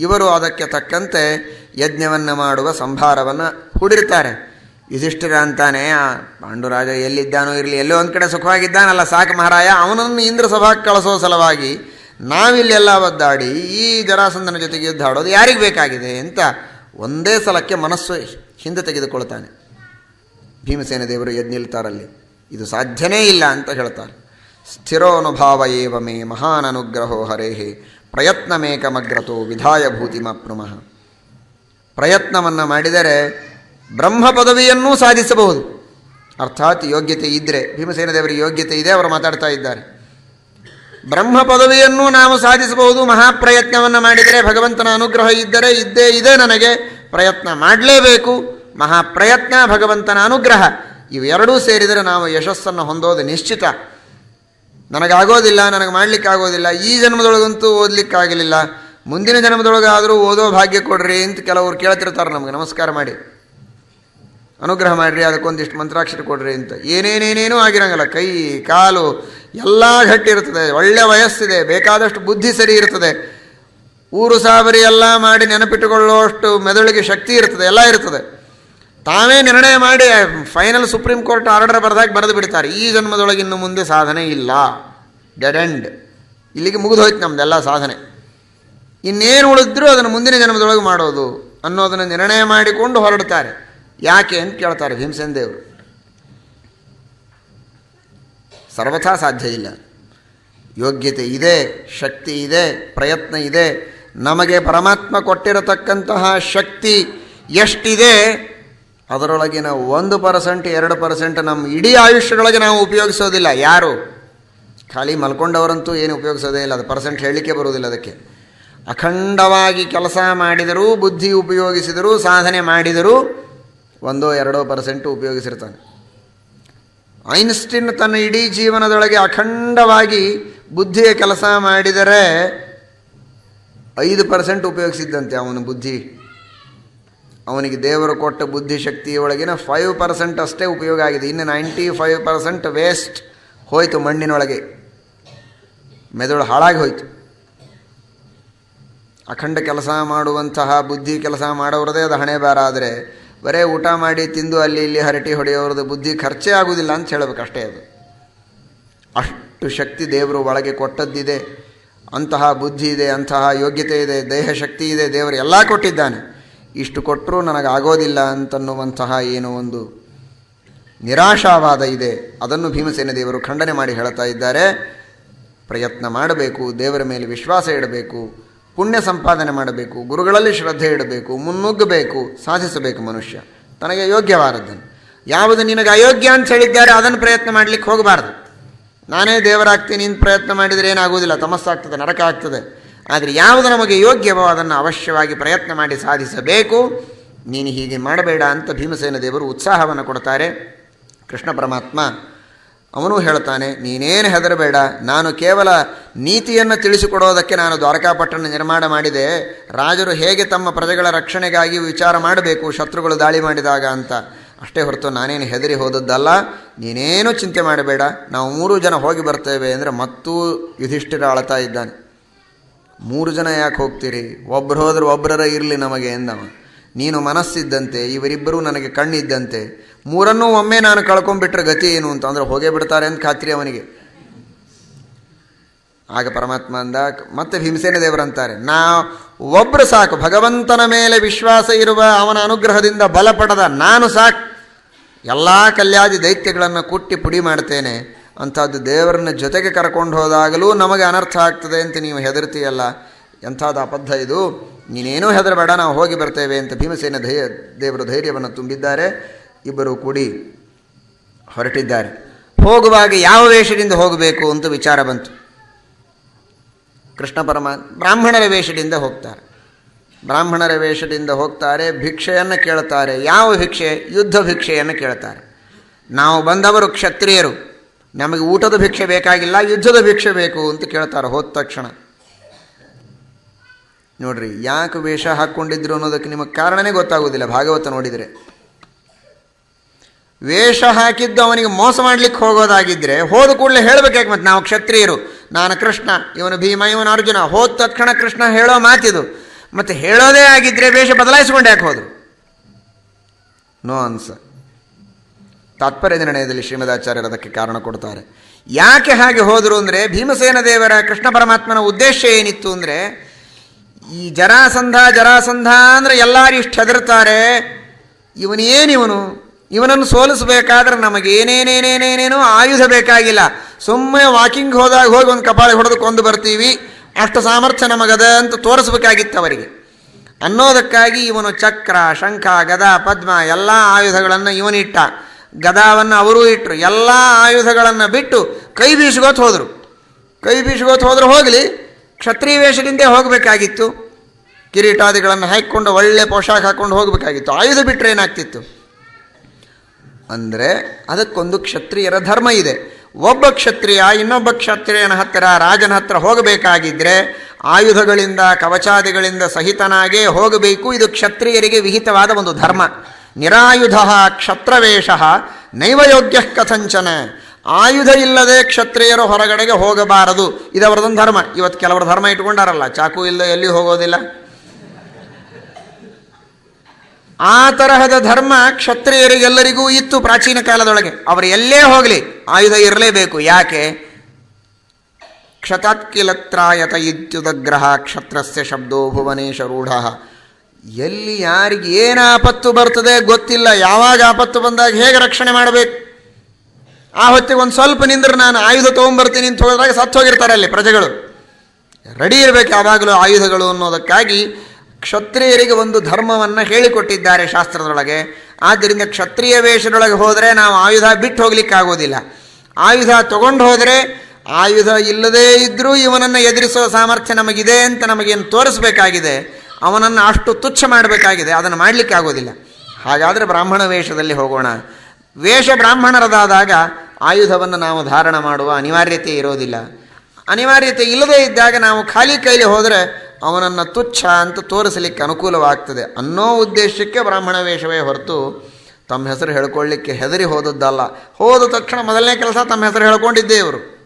ಇವರು ಅದಕ್ಕೆ ತಕ್ಕಂತೆ ಯಜ್ಞವನ್ನು ಮಾಡುವ ಸಂಭಾರವನ್ನು ಹೂಡಿರ್ತಾರೆ. ಯುಧಿಷ್ಠಿರ ಅಂತಾನೆ ಆ ಪಾಂಡುರಾಜ ಎಲ್ಲಿದ್ದಾನೋ ಇರಲಿ, ಎಲ್ಲೋ ಒಂದು ಕಡೆ ಸುಖವಾಗಿದ್ದಾನಲ್ಲ, ಸಾಕು ಮಹಾರಾಯ, ಅವನನ್ನು ಇಂದ್ರ ಸಭಾಕ್ಕೆ ಕಳಿಸೋ ಸಲುವಾಗಿ ನಾವಿಲ್ಲೆಲ್ಲ ಒದ್ದಾಡಿ ಈ ಜರಾಸಂಧನ ಜೊತೆಗೆ ಯುದ್ಧ ಆಡೋದು ಯಾರಿಗೆ ಬೇಕಾಗಿದೆ ಅಂತ ಒಂದೇ ಸಲಕ್ಕೆ ಮನಸ್ಸು ಹಿಂದೆ ತೆಗೆದುಕೊಳ್ತಾನೆ. ಭೀಮಸೇನ ದೇವರು ಎದ್ದು ನಿಲ್ತಾರಲ್ಲಿ, ಇದು ಸಾಧ್ಯನೇ ಇಲ್ಲ ಅಂತ ಹೇಳ್ತಾರೆ. ಸ್ಥಿರೋನುಭಾವ ಏವ ಮೇ ಮಹಾನ್ ಅನುಗ್ರಹೋ ಹರೇಹೇ ಪ್ರಯತ್ನಮೇಕಮಗ್ರತೋ ವಿಧಾಯ ಭೂತಿಮಪ್ನುಮಃ. ಪ್ರಯತ್ನವನ್ನು ಮಾಡಿದರೆ ಬ್ರಹ್ಮ ಪದವಿಯನ್ನೂ ಸಾಧಿಸಬಹುದು. ಅರ್ಥಾತ್ ಯೋಗ್ಯತೆ ಇದ್ದರೆ ಭೀಮಸೇನ ದೇವರಿಗೆ ಯೋಗ್ಯತೆ ಇದೆ, ಅವರು ಮಾತಾಡ್ತಾ ಇದ್ದಾರೆ. ಬ್ರಹ್ಮ ಪದವಿಯನ್ನು ನಾವು ಸಾಧಿಸಬಹುದು, ಮಹಾಪ್ರಯತ್ನವನ್ನು ಮಾಡಿದರೆ, ಭಗವಂತನ ಅನುಗ್ರಹ ಇದ್ದರೆ, ಇದ್ದೇ ಇದೆ ನನಗೆ, ಪ್ರಯತ್ನ ಮಾಡಲೇಬೇಕು. ಮಹಾಪ್ರಯತ್ನ, ಭಗವಂತನ ಅನುಗ್ರಹ, ಇವೆರಡೂ ಸೇರಿದರೆ ನಾವು ಯಶಸ್ಸನ್ನು ಹೊಂದೋದು ನಿಶ್ಚಿತ. ನನಗಾಗೋದಿಲ್ಲ, ನನಗೆ ಮಾಡಲಿಕ್ಕಾಗೋದಿಲ್ಲ, ಈ ಜನ್ಮದೊಳಗಂತೂ ಓದಲಿಕ್ಕಾಗಲಿಲ್ಲ. ಮುಂದಿನ ಜನ್ಮದೊಳಗಾದರೂ ಓದೋ ಭಾಗ್ಯ ಕೊಡ್ರಿ ಅಂತ ಕೆಲವರು ಕೇಳ್ತಿರ್ತಾರೆ ನಮಗೆ. ನಮಸ್ಕಾರ ಮಾಡಿ. ಅನುಗ್ರಹ ಮಾಡಿರಿ, ಅದಕ್ಕೊಂದಿಷ್ಟು ಮಂತ್ರಾಕ್ಷರ ಕೊಡ್ರಿ ಅಂತ. ಏನೇನೇನೇನೂ ಆಗಿರಂಗಲ್ಲ, ಕೈ, ಕಾಲು, ಎಲ್ಲ ಗಟ್ಟಿರ್ತದೆ ಒಳ್ಳೆ ವಯಸ್ಸಿದೆ, ಬೇಕಾದಷ್ಟು ಬುದ್ಧಿ ಸರಿ ಇರ್ತದೆ ಊರು ಸಾಬರಿ ಎಲ್ಲ ಮಾಡಿ ನೆನಪಿಟ್ಟುಕೊಳ್ಳುವಷ್ಟು ಮೆದುಳಿಗೆ ಶಕ್ತಿ ಇರ್ತದೆ ಎಲ್ಲ ಇರ್ತದೆ ತಾವೇ ನಿರ್ಣಯ ಮಾಡಿ, ಫೈನಲ್ ಸುಪ್ರೀಂ ಕೋರ್ಟ್ ಆರ್ಡರ್ ಬರೆದಾಗ ಬರೆದು ಬಿಡ್ತಾರೆ. ಈ ಜನ್ಮದೊಳಗೆ ಇನ್ನು ಮುಂದೆ ಸಾಧನೆ ಇಲ್ಲ. Dead end. ಇಲ್ಲಿಗೆ ಮುಗಿದು ಹೋಯ್ತು ನಮ್ಮದೆಲ್ಲ ಸಾಧನೆ. ಇನ್ನೇನು ಉಳಿದ್ರೂ ಅದನ್ನು ಮುಂದಿನ ಜನ್ಮದೊಳಗೆ ಮಾಡೋದು ಅನ್ನೋದನ್ನು ನಿರ್ಣಯ ಮಾಡಿಕೊಂಡು ಹೊರಡ್ತಾರೆ. ಯಾಕೆ ಅಂತ ಕೇಳ್ತಾರೆ ಭೀಮಸೇನ ದೇವರು. ಸರ್ವಥಾ ಸಾಧ್ಯ ಇಲ್ಲ. ಯೋಗ್ಯತೆ ಇದೆ, ಶಕ್ತಿ ಇದೆ, ಪ್ರಯತ್ನ ಇದೆ. ನಮಗೆ ಪರಮಾತ್ಮ ಕೊಟ್ಟಿರತಕ್ಕಂತಹ ಶಕ್ತಿ ಎಷ್ಟಿದೆ, ಅದರೊಳಗಿನ ಒಂದು ಪರ್ಸೆಂಟ್, ಎರಡು ಪರ್ಸೆಂಟ್ ನಮ್ಮ ಇಡೀ ಆಯುಷ್ಯದೊಳಗೆ ನಾವು ಉಪಯೋಗಿಸೋದಿಲ್ಲ. ಯಾರು? ಖಾಲಿ ಮಲ್ಕೊಂಡವರಂತೂ ಏನು ಉಪಯೋಗಿಸೋದೇ ಇಲ್ಲ. ಅದು ಪರ್ಸೆಂಟ್ ಹೇಳಲಿಕ್ಕೆ ಬರುವುದಿಲ್ಲ ಅದಕ್ಕೆ. ಅಖಂಡವಾಗಿ ಕೆಲಸ ಮಾಡಿದರೂ, ಬುದ್ಧಿ ಉಪಯೋಗಿಸಿದರೂ, ಸಾಧನೆ ಮಾಡಿದರೂ ಒಂದೋ ಎರಡೋ ಪರ್ಸೆಂಟ್ ಉಪಯೋಗಿಸಿರ್ತಾನೆ. ಐನ್ಸ್ಟೀನ್ ತನ್ನ ಇಡೀ ಜೀವನದೊಳಗೆ ಅಖಂಡವಾಗಿ ಬುದ್ಧಿಯ ಕೆಲಸ ಮಾಡಿದರೆ ಐದು ಪರ್ಸೆಂಟ್ ಉಪಯೋಗಿಸಿದ್ದಂತೆ ಅವನ ಬುದ್ಧಿ. ಅವನಿಗೆ ದೇವರು ಕೊಟ್ಟ ಬುದ್ಧಿಶಕ್ತಿಯೊಳಗಿನ ಫೈವ್ ಪರ್ಸೆಂಟ್ ಅಷ್ಟೇ ಉಪಯೋಗ ಆಗಿದೆ. ಇನ್ನು ನೈಂಟಿ ಫೈವ್ ಪರ್ಸೆಂಟ್ ವೇಸ್ಟ್ ಹೋಯಿತು ಮಣ್ಣಿನೊಳಗೆ. ಮೆದುಳು ಹಾಳಾಗಿ ಹೋಯಿತು. ಅಖಂಡ ಕೆಲಸ ಮಾಡುವಂತಹ ಬುದ್ಧಿ ಕೆಲಸ ಮಾಡೋರದೇ ಅದು ಹಣೆ ಆದರೆ ಬರೇ ಊಟ ಮಾಡಿ ತಿಂದು ಅಲ್ಲಿ ಇಲ್ಲಿ ಹರಟಿ ಹೊಡೆಯೋರದ್ದು ಬುದ್ಧಿ ಖರ್ಚೇ ಆಗುವುದಿಲ್ಲ ಅಂತ ಹೇಳಬೇಕು ಅಷ್ಟೇ ಅದು. ಅಷ್ಟು ಶಕ್ತಿ ದೇವರು ಒಳಗೆ ಕೊಟ್ಟದ್ದಿದೆ. ಅಂತಹ ಬುದ್ಧಿ ಇದೆ, ಅಂತಹ ಯೋಗ್ಯತೆ ಇದೆ, ದೇಹ ಶಕ್ತಿ ಇದೆ, ದೇವರು ಎಲ್ಲ ಕೊಟ್ಟಿದ್ದಾನೆ. ಇಷ್ಟು ಕೊಟ್ಟರೂ ನನಗಾಗೋದಿಲ್ಲ ಅಂತನ್ನುವಂತಹ ಏನೋ ಒಂದು ನಿರಾಶಾವಾದ ಇದೆ. ಅದನ್ನು ಭೀಮಸೇನ ದೇವರು ಖಂಡನೆ ಮಾಡಿ ಹೇಳ್ತಾ ಇದ್ದಾರೆ. ಪ್ರಯತ್ನ ಮಾಡಬೇಕು, ದೇವರ ಮೇಲೆ ವಿಶ್ವಾಸ ಇಡಬೇಕು. ಪುಣ್ಯ ಸಂಪಾದನೆ ಮಾಡಬೇಕು, ಗುರುಗಳಲ್ಲಿ ಶ್ರದ್ಧೆ ಇಡಬೇಕು, ಮುನ್ನುಗ್ಗಬೇಕು, ಸಾಧಿಸಬೇಕು ಮನುಷ್ಯ. ತನಗೆ ಯೋಗ್ಯವಾದದ್ದನ್ನು. ಯಾವುದು ನಿನಗೆ ಅಯೋಗ್ಯ ಅಂತ ಹೇಳಿದ್ದಾರೆ ಅದನ್ನು ಪ್ರಯತ್ನ ಮಾಡಲಿಕ್ಕೆ ಹೋಗಬಾರ್ದು. ನಾನೇ ದೇವರಾಗ್ತೀನಿ ಅಂತ ಪ್ರಯತ್ನ ಮಾಡಿದರೆ ಏನಾಗುವುದಿಲ್ಲ. ತಮಸ್ಸಾಗ್ತದೆ, ನರಕ ಆಗ್ತದೆ. ಆದರೆ ಯಾವುದು ನಮಗೆ ಯೋಗ್ಯವೋ ಅದನ್ನು ಅವಶ್ಯವಾಗಿ ಪ್ರಯತ್ನ ಮಾಡಿ ಸಾಧಿಸಬೇಕು. ನೀನು ಹೀಗೆ ಮಾಡಬೇಡ ಅಂತ ಭೀಮಸೇನ ದೇವರು ಉತ್ಸಾಹವನ್ನು ಕೊಡ್ತಾರೆ. ಕೃಷ್ಣ ಪರಮಾತ್ಮ ಅವನು ಹೇಳ್ತಾನೆ, ನೀನೇನು ಹೆದರಬೇಡ, ನಾನು ಕೇವಲ ನೀತಿಯನ್ನು ತಿಳಿಸಿಕೊಡೋದಕ್ಕೆ ನಾನು ದ್ವಾರಕಾಪಟ್ಟಣ ನಿರ್ಮಾಣ ಮಾಡಿದೆ, ರಾಜರು ಹೇಗೆ ತಮ್ಮ ಪ್ರಜೆಗಳ ರಕ್ಷಣೆಗಾಗಿ ವಿಚಾರ ಮಾಡಬೇಕು, ಶತ್ರುಗಳು ದಾಳಿ ಮಾಡಿದಾಗ ಅಂತ. ಅಷ್ಟೇ ಹೊರತು ನಾನೇನು ಹೆದರಿ ಹೋದದ್ದಲ್ಲ, ನೀನೇನು ಚಿಂತೆ ಮಾಡಬೇಡ, ನಾವು ಮೂರು ಜನ ಹೋಗಿ ಬರ್ತೇವೆ ಅಂದರೆ ಮತ್ತೂ ಯುಧಿಷ್ಠಿರ ಅಳ್ತಾ ಇದ್ದಾನೆ. ಮೂರು ಜನ ಯಾಕೆ ಹೋಗ್ತೀರಿ? ಒಬ್ಬರು ಹೋದ್ರೆ ಒಬ್ಬರರ ಇರಲಿ ನಮಗೆ ಎಂದವ. ನೀನು ಮನಸ್ಸಿದ್ದಂತೆ, ಇವರಿಬ್ಬರೂ ನನಗೆ ಕಣ್ಣಿದ್ದಂತೆ. ಮೂರನ್ನೂ ಒಮ್ಮೆ ನಾನು ಕಳ್ಕೊಂಡ್ಬಿಟ್ರೆ ಗತಿ ಏನು ಅಂತ ಅಂದರೆ ಹೋಗೇ ಬಿಡ್ತಾರೆ ಅಂತ ಖಾತ್ರಿ ಅವನಿಗೆ. ಆಗ ಪರಮಾತ್ಮ ಅಂದ, ಮತ್ತೆ ಭೀಮಸೇನ ದೇವರಂತಾರೆ ನಾ ಒಬ್ಬರು ಸಾಕು, ಭಗವಂತನ ಮೇಲೆ ವಿಶ್ವಾಸ ಇರುವ ಅವನ ಅನುಗ್ರಹದಿಂದ ಬಲಪಡದ ನಾನು ಸಾಕು, ಎಲ್ಲ ಕಲ್ಯಾದಿ ದೈತ್ಯಗಳನ್ನು ಕುಟ್ಟಿ ಪುಡಿ ಮಾಡ್ತೇನೆ, ಅಂಥದ್ದು ದೇವರನ್ನ ಜೊತೆಗೆ ಕರ್ಕೊಂಡು ಹೋದಾಗಲೂ ನಮಗೆ ಅನರ್ಥ ಆಗ್ತದೆ ಅಂತ ನೀವು ಹೆದರ್ತೀಯಲ್ಲ, ಎಂಥದ್ದು ಅಬದ್ಧ ಇದು, ನೀನೇನೂ ಹೆದರಬೇಡ, ನಾವು ಹೋಗಿ ಬರ್ತೇವೆ ಅಂತ ಭೀಮಸೇನ ಧೈರ್ಯ, ದೇವರು ಧೈರ್ಯವನ್ನು ತುಂಬಿದ್ದಾರೆ. ಇಬ್ಬರು ಕೂಡಿ ಹೊರಟಿದ್ದಾರೆ. ಹೋಗುವಾಗ ಯಾವ ವೇಷದಿಂದ ಹೋಗಬೇಕು ಅಂತ ವಿಚಾರ ಬಂತು. ಕೃಷ್ಣ ಪರಮ ಬ್ರಾಹ್ಮಣರ ವೇಷದಿಂದ ಹೋಗ್ತಾರೆ. ಬ್ರಾಹ್ಮಣರ ವೇಷದಿಂದ ಹೋಗ್ತಾರೆ, ಭಿಕ್ಷೆಯನ್ನು ಕೇಳ್ತಾರೆ. ಯಾವ ಭಿಕ್ಷೆ? ಯುದ್ಧ ಭಿಕ್ಷೆಯನ್ನು ಕೇಳ್ತಾರೆ. ನಾವು ಬಂದವರು ಕ್ಷತ್ರಿಯರು. ನಮಗೆ ಊಟದ ಭಿಕ್ಷೆ ಬೇಕಾಗಿಲ್ಲ, ಯುದ್ಧದ ಭಿಕ್ಷೆ ಬೇಕು ಅಂತ ಕೇಳ್ತಾರೆ ಹೋದ ತಕ್ಷಣ. ನೋಡ್ರಿ, ಯಾಕೆ ವೇಷ ಹಾಕ್ಕೊಂಡಿದ್ರು ಅನ್ನೋದಕ್ಕೆ ನಿಮಗೆ ಕಾರಣನೇ ಗೊತ್ತಾಗೋದಿಲ್ಲ ಭಾಗವತ ನೋಡಿದರೆ. ವೇಷ ಹಾಕಿದ್ದು ಅವನಿಗೆ ಮೋಸ ಮಾಡಲಿಕ್ಕೆ ಹೋಗೋದಾಗಿದ್ದರೆ ಹೋದ ಕೂಡಲೇ ಹೇಳಬೇಕಾಗಿ ಮತ್ತು? ನಾವು ಕ್ಷತ್ರಿಯರು. ನಾನು ಕೃಷ್ಣ, ಇವನು ಭೀಮ, ಇವನು ಅರ್ಜುನ. ಹೋದ ತಕ್ಷಣ ಕೃಷ್ಣ ಹೇಳೋ ಮಾತಿದು. ಮತ್ತು ಹೇಳೋದೇ ಆಗಿದ್ದರೆ ವೇಷ ಬದಲಾಯಿಸ್ಕೊಂಡು ಯಾಕೆ ಹೋದರು? ನೋ ಅನ್ಸ ತಾತ್ಪರ್ಯ ನಿರ್ಣಯದಲ್ಲಿ ಶ್ರೀಮದಾಚಾರ್ಯರು ಅದಕ್ಕೆ ಕಾರಣ ಕೊಡ್ತಾರೆ. ಯಾಕೆ ಹಾಗೆ ಹೋದರು ಅಂದರೆ ಭೀಮಸೇನ ದೇವರ ಕೃಷ್ಣ ಪರಮಾತ್ಮನ ಉದ್ದೇಶ ಏನಿತ್ತು ಅಂದರೆ ಈ ಜರಾಸಂಧ ಜರಾಸಂಧ ಅಂದರೆ ಎಲ್ಲರೂ ಇಷ್ಟು ಹೆದರ್ತಾರೆ. ಇವನೇನಿವನು? ಇವನನ್ನು ಸೋಲಿಸಬೇಕಾದ್ರೆ ನಮಗೆ ಏನೇನೇನೇನೇನೇನೋ ಆಯುಧ ಬೇಕಾಗಿಲ್ಲ. ಸುಮ್ಮನೆ ವಾಕಿಂಗ್ ಹೋದಾಗ ಹೋಗಿ ಒಂದು ಕಪಾಳಿ ಹೊಡೆದು ಕೊಂದು ಬರ್ತೀವಿ. ಅಷ್ಟು ಸಾಮರ್ಥ್ಯ ನಮಗದ ಅಂತ ತೋರಿಸ್ಬೇಕಾಗಿತ್ತು ಅವರಿಗೆ. ಅನ್ನೋದಕ್ಕಾಗಿ ಇವನು ಚಕ್ರ, ಶಂಖ, ಗದ, ಪದ್ಮ, ಎಲ್ಲ ಆಯುಧಗಳನ್ನು ಇವನಿಟ್ಟ. ಗದಾವನ್ನು ಅವರೂ ಇಟ್ಟರು ಎಲ್ಲ ಆಯುಧಗಳನ್ನು ಬಿಟ್ಟು ಕೈ ಬೀಸ್ಕೋತ ಹೋದರು. ಕೈ ಬೀಸ್ಕೋತ ಹೋದ್ರೆ ಹೋಗಲಿ, ಕ್ಷತ್ರಿಯ ವೇಷದಿಂದ ಹೋಗಬೇಕಾಗಿತ್ತು. ಕಿರೀಟಾದಿಗಳನ್ನು ಹಾಕಿಕೊಂಡು ಒಳ್ಳೆ ಪೋಷಾಕ ಹಾಕ್ಕೊಂಡು ಹೋಗಬೇಕಾಗಿತ್ತು. ಆಯುಧ ಬಿಟ್ಟರೆ ಏನಾಗ್ತಿತ್ತು? ಅಂದರೆ ಅದಕ್ಕೊಂದು ಕ್ಷತ್ರಿಯರ ಧರ್ಮ ಇದೆ. ಒಬ್ಬ ಕ್ಷತ್ರಿಯ, ಇನ್ನೊಬ್ಬ ಕ್ಷತ್ರಿಯನ ಹತ್ತಿರ ರಾಜನ ಹತ್ತಿರ ಹೋಗಬೇಕಾಗಿದ್ದರೆ ಆಯುಧಗಳಿಂದ, ಕವಚಾದಿಗಳಿಂದ ಸಹಿತನಾಗೇ ಹೋಗಬೇಕು. ಇದು ಕ್ಷತ್ರಿಯರಿಗೆ ವಿಹಿತವಾದ ಒಂದು ಧರ್ಮ. ನಿರಾಯುಧ ಕ್ಷತ್ರವೇಷ ನೈವಯೋಗ್ಯ ಕಥಂಚನ. ಆಯುಧ ಇಲ್ಲದೆ ಕ್ಷತ್ರಿಯರು ಹೊರಗಡೆಗೆ ಹೋಗಬಾರದು. ಇದವರದೊಂದು ಧರ್ಮ. ಇವತ್ತು ಕೆಲವರು ಧರ್ಮ ಇಟ್ಕೊಂಡಾರಲ್ಲ, ಚಾಕು ಇಲ್ಲದೆ ಎಲ್ಲಿ ಹೋಗೋದಿಲ್ಲ? ಆ ತರಹದ ಧರ್ಮ ಕ್ಷತ್ರಿಯರಿಗೆಲ್ಲರಿಗೂ ಇತ್ತು ಪ್ರಾಚೀನ ಕಾಲದೊಳಗೆ. ಅವರು ಎಲ್ಲೇ ಹೋಗಲಿ, ಆಯುಧ ಇರಲೇಬೇಕು. ಯಾಕೆ? ಕ್ಷತಾತ್ಕಿಲತ್ರಾಯತ ಇತ್ಯುದಗ್ರಹ ಕ್ಷತ್ರಸ್ಯ ಶಬ್ದೋ ಭುವನೇಶ ರೂಢ. ಎಲ್ಲಿ ಯಾರಿಗೆ ಏನು ಆಪತ್ತು ಬರ್ತದೆ ಗೊತ್ತಿಲ್ಲ. ಯಾವಾಗ ಆಪತ್ತು ಬಂದಾಗ ಹೇಗೆ ರಕ್ಷಣೆ ಮಾಡಬೇಕು? ಆ ಹೊತ್ತಿಗೆ ಒಂದು ಸ್ವಲ್ಪ ನಿಂದ್ರೆ ನಾನು ಆಯುಧ ತೊಗೊಂಬರ್ತೀನಿ ಅಂತ ಹೋದಾಗ ಸತ್ತು ಹೋಗಿರ್ತಾರೆ ಅಲ್ಲಿ ಪ್ರಜೆಗಳು. ರೆಡಿ ಇರಬೇಕು ಯಾವಾಗಲೂ ಆಯುಧಗಳು ಅನ್ನೋದಕ್ಕಾಗಿ. ಕ್ಷತ್ರಿಯರಿಗೆ ಒಂದು ಧರ್ಮವನ್ನು ಹೇಳಿಕೊಟ್ಟಿದ್ದಾರೆ ಶಾಸ್ತ್ರದೊಳಗೆ. ಆದ್ದರಿಂದ ಕ್ಷತ್ರಿಯ ವೇಷದೊಳಗೆ ಹೋದರೆ ನಾವು ಆಯುಧ ಬಿಟ್ಟು ಹೋಗ್ಲಿಕ್ಕಾಗೋದಿಲ್ಲ. ಆಯುಧ ತಗೊಂಡು ಹೋದರೆ ಆಯುಧ ಇಲ್ಲದೇ ಇದ್ದರೂ ಇವನನ್ನು ಎದುರಿಸುವ ಸಾಮರ್ಥ್ಯ ನಮಗಿದೆ ಅಂತ ನಮಗೇನು ತೋರಿಸ್ಬೇಕಾಗಿದೆ? ಅವನನ್ನು ಅಷ್ಟು ತುಚ್ಛ ಮಾಡಬೇಕಾಗಿದೆ, ಅದನ್ನು ಮಾಡಲಿಕ್ಕೆ ಆಗೋದಿಲ್ಲ ಹಾಗಾದರೆ ಬ್ರಾಹ್ಮಣ ವೇಷದಲ್ಲಿ ಹೋಗೋಣ. ವೇಷ ಬ್ರಾಹ್ಮಣರದಾದಾಗ ಆಯುಧವನ್ನು ನಾವು ಧಾರಣ ಮಾಡುವ ಅನಿವಾರ್ಯತೆ ಇರೋದಿಲ್ಲ. ಅನಿವಾರ್ಯತೆ ಇಲ್ಲದೇ ಇದ್ದಾಗ ನಾವು ಖಾಲಿ ಕೈಲಿ ಹೋದರೆ ಅವನನ್ನು ತುಚ್ಛ ಅಂತ ತೋರಿಸಲಿಕ್ಕೆ ಅನುಕೂಲವಾಗ್ತದೆ ಅನ್ನೋ ಉದ್ದೇಶಕ್ಕೆ ಬ್ರಾಹ್ಮಣ ವೇಷವೇ ಹೊರತು ತಮ್ಮ ಹೆಸರು ಹೇಳ್ಕೊಳ್ಳಿಕ್ಕೆ ಹೆದರಿ ಹೋದದ್ದಲ್ಲ. ಹೋದ ತಕ್ಷಣ ಮೊದಲನೇ ಕೆಲಸ ತಮ್ಮ ಹೆಸರು ಹೇಳ್ಕೊಂಡಿದ್ದೇ ಇವರು.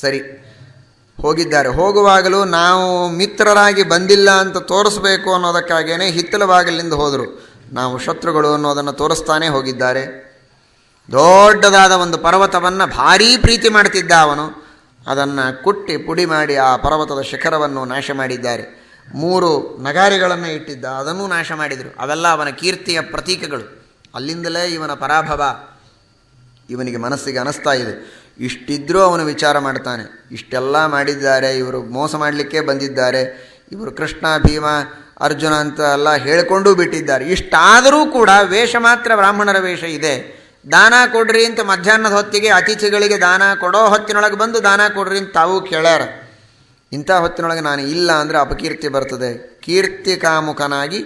ಸರಿ. ಹೋಗಿದ್ದಾರೆ. ಹೋಗುವಾಗಲೂ ನಾವು ಮಿತ್ರರಾಗಿ ಬಂದಿಲ್ಲ ಅಂತ ತೋರಿಸ್ಬೇಕು ಅನ್ನೋದಕ್ಕಾಗೇ ಹಿತ್ತಲ ಬಾಗಿಲಿಂದ ಹೋದರು. ನಾವು ಶತ್ರುಗಳು ಅನ್ನೋದನ್ನು ತೋರಿಸ್ತಾನೆ ಹೋಗಿದ್ದಾರೆ. ದೊಡ್ಡದಾದ ಒಂದು ಪರ್ವತವನ್ನು ಭಾರೀ ಪ್ರೀತಿ ಮಾಡ್ತಿದ್ದ ಅವನು. ಅದನ್ನು ಕುಟ್ಟಿ ಪುಡಿ ಮಾಡಿ ಆ ಪರ್ವತದ ಶಿಖರವನ್ನು ನಾಶ ಮಾಡಿದ್ದಾರೆ. ಮೂರು ನಗಾರಿಗಳನ್ನು ಇಟ್ಟಿದ್ದ, ಅದನ್ನೂ ನಾಶ ಮಾಡಿದರು. ಅವೆಲ್ಲ ಅವನ ಕೀರ್ತಿಯ ಪ್ರತೀಕಗಳು. ಅಲ್ಲಿಂದಲೇ ಇವನ ಪರಾಭವ. ಇವನಿಗೆ ಮನಸ್ಸಿಗೆ ಅನಿಸ್ತಾ ಇದೆ. ಇಷ್ಟಿದ್ರೂ ಅವನು ವಿಚಾರ ಮಾಡ್ತಾನೆ. ಇಷ್ಟೆಲ್ಲ ಮಾಡಿದ್ದಾರೆ, ಇವರು ಮೋಸ ಮಾಡಲಿಕ್ಕೆ ಬಂದಿದ್ದಾರೆ. ಇವರು ಕೃಷ್ಣ, ಭೀಮ, ಅರ್ಜುನ ಅಂತ ಎಲ್ಲ ಹೇಳಿಕೊಂಡು ಬಿಟ್ಟಿದ್ದಾರೆ. ಇಷ್ಟಾದರೂ ಕೂಡ ವೇಷ ಮಾತ್ರ ಬ್ರಾಹ್ಮಣರ ವೇಷ ಇದೆ. ದಾನ ಕೊಡ್ರಿ ಅಂತ ಮಧ್ಯಾಹ್ನದ ಹೊತ್ತಿಗೆ ಅತಿಥಿಗಳಿಗೆ ದಾನ ಕೊಡೋ ಹೊತ್ತಿನೊಳಗೆ ಬಂದು ದಾನ ಕೊಡ್ರಿ ಅಂತ ತಾವು ಕೇಳ್ಯಾರ. ಇಂಥ ಹೊತ್ತಿನೊಳಗೆ ನಾನು ಇಲ್ಲ ಅಂದರೆ ಅಪಕೀರ್ತಿ ಬರ್ತದೆ. ಕೀರ್ತಿ ಕಾಮುಖನಾಗಿ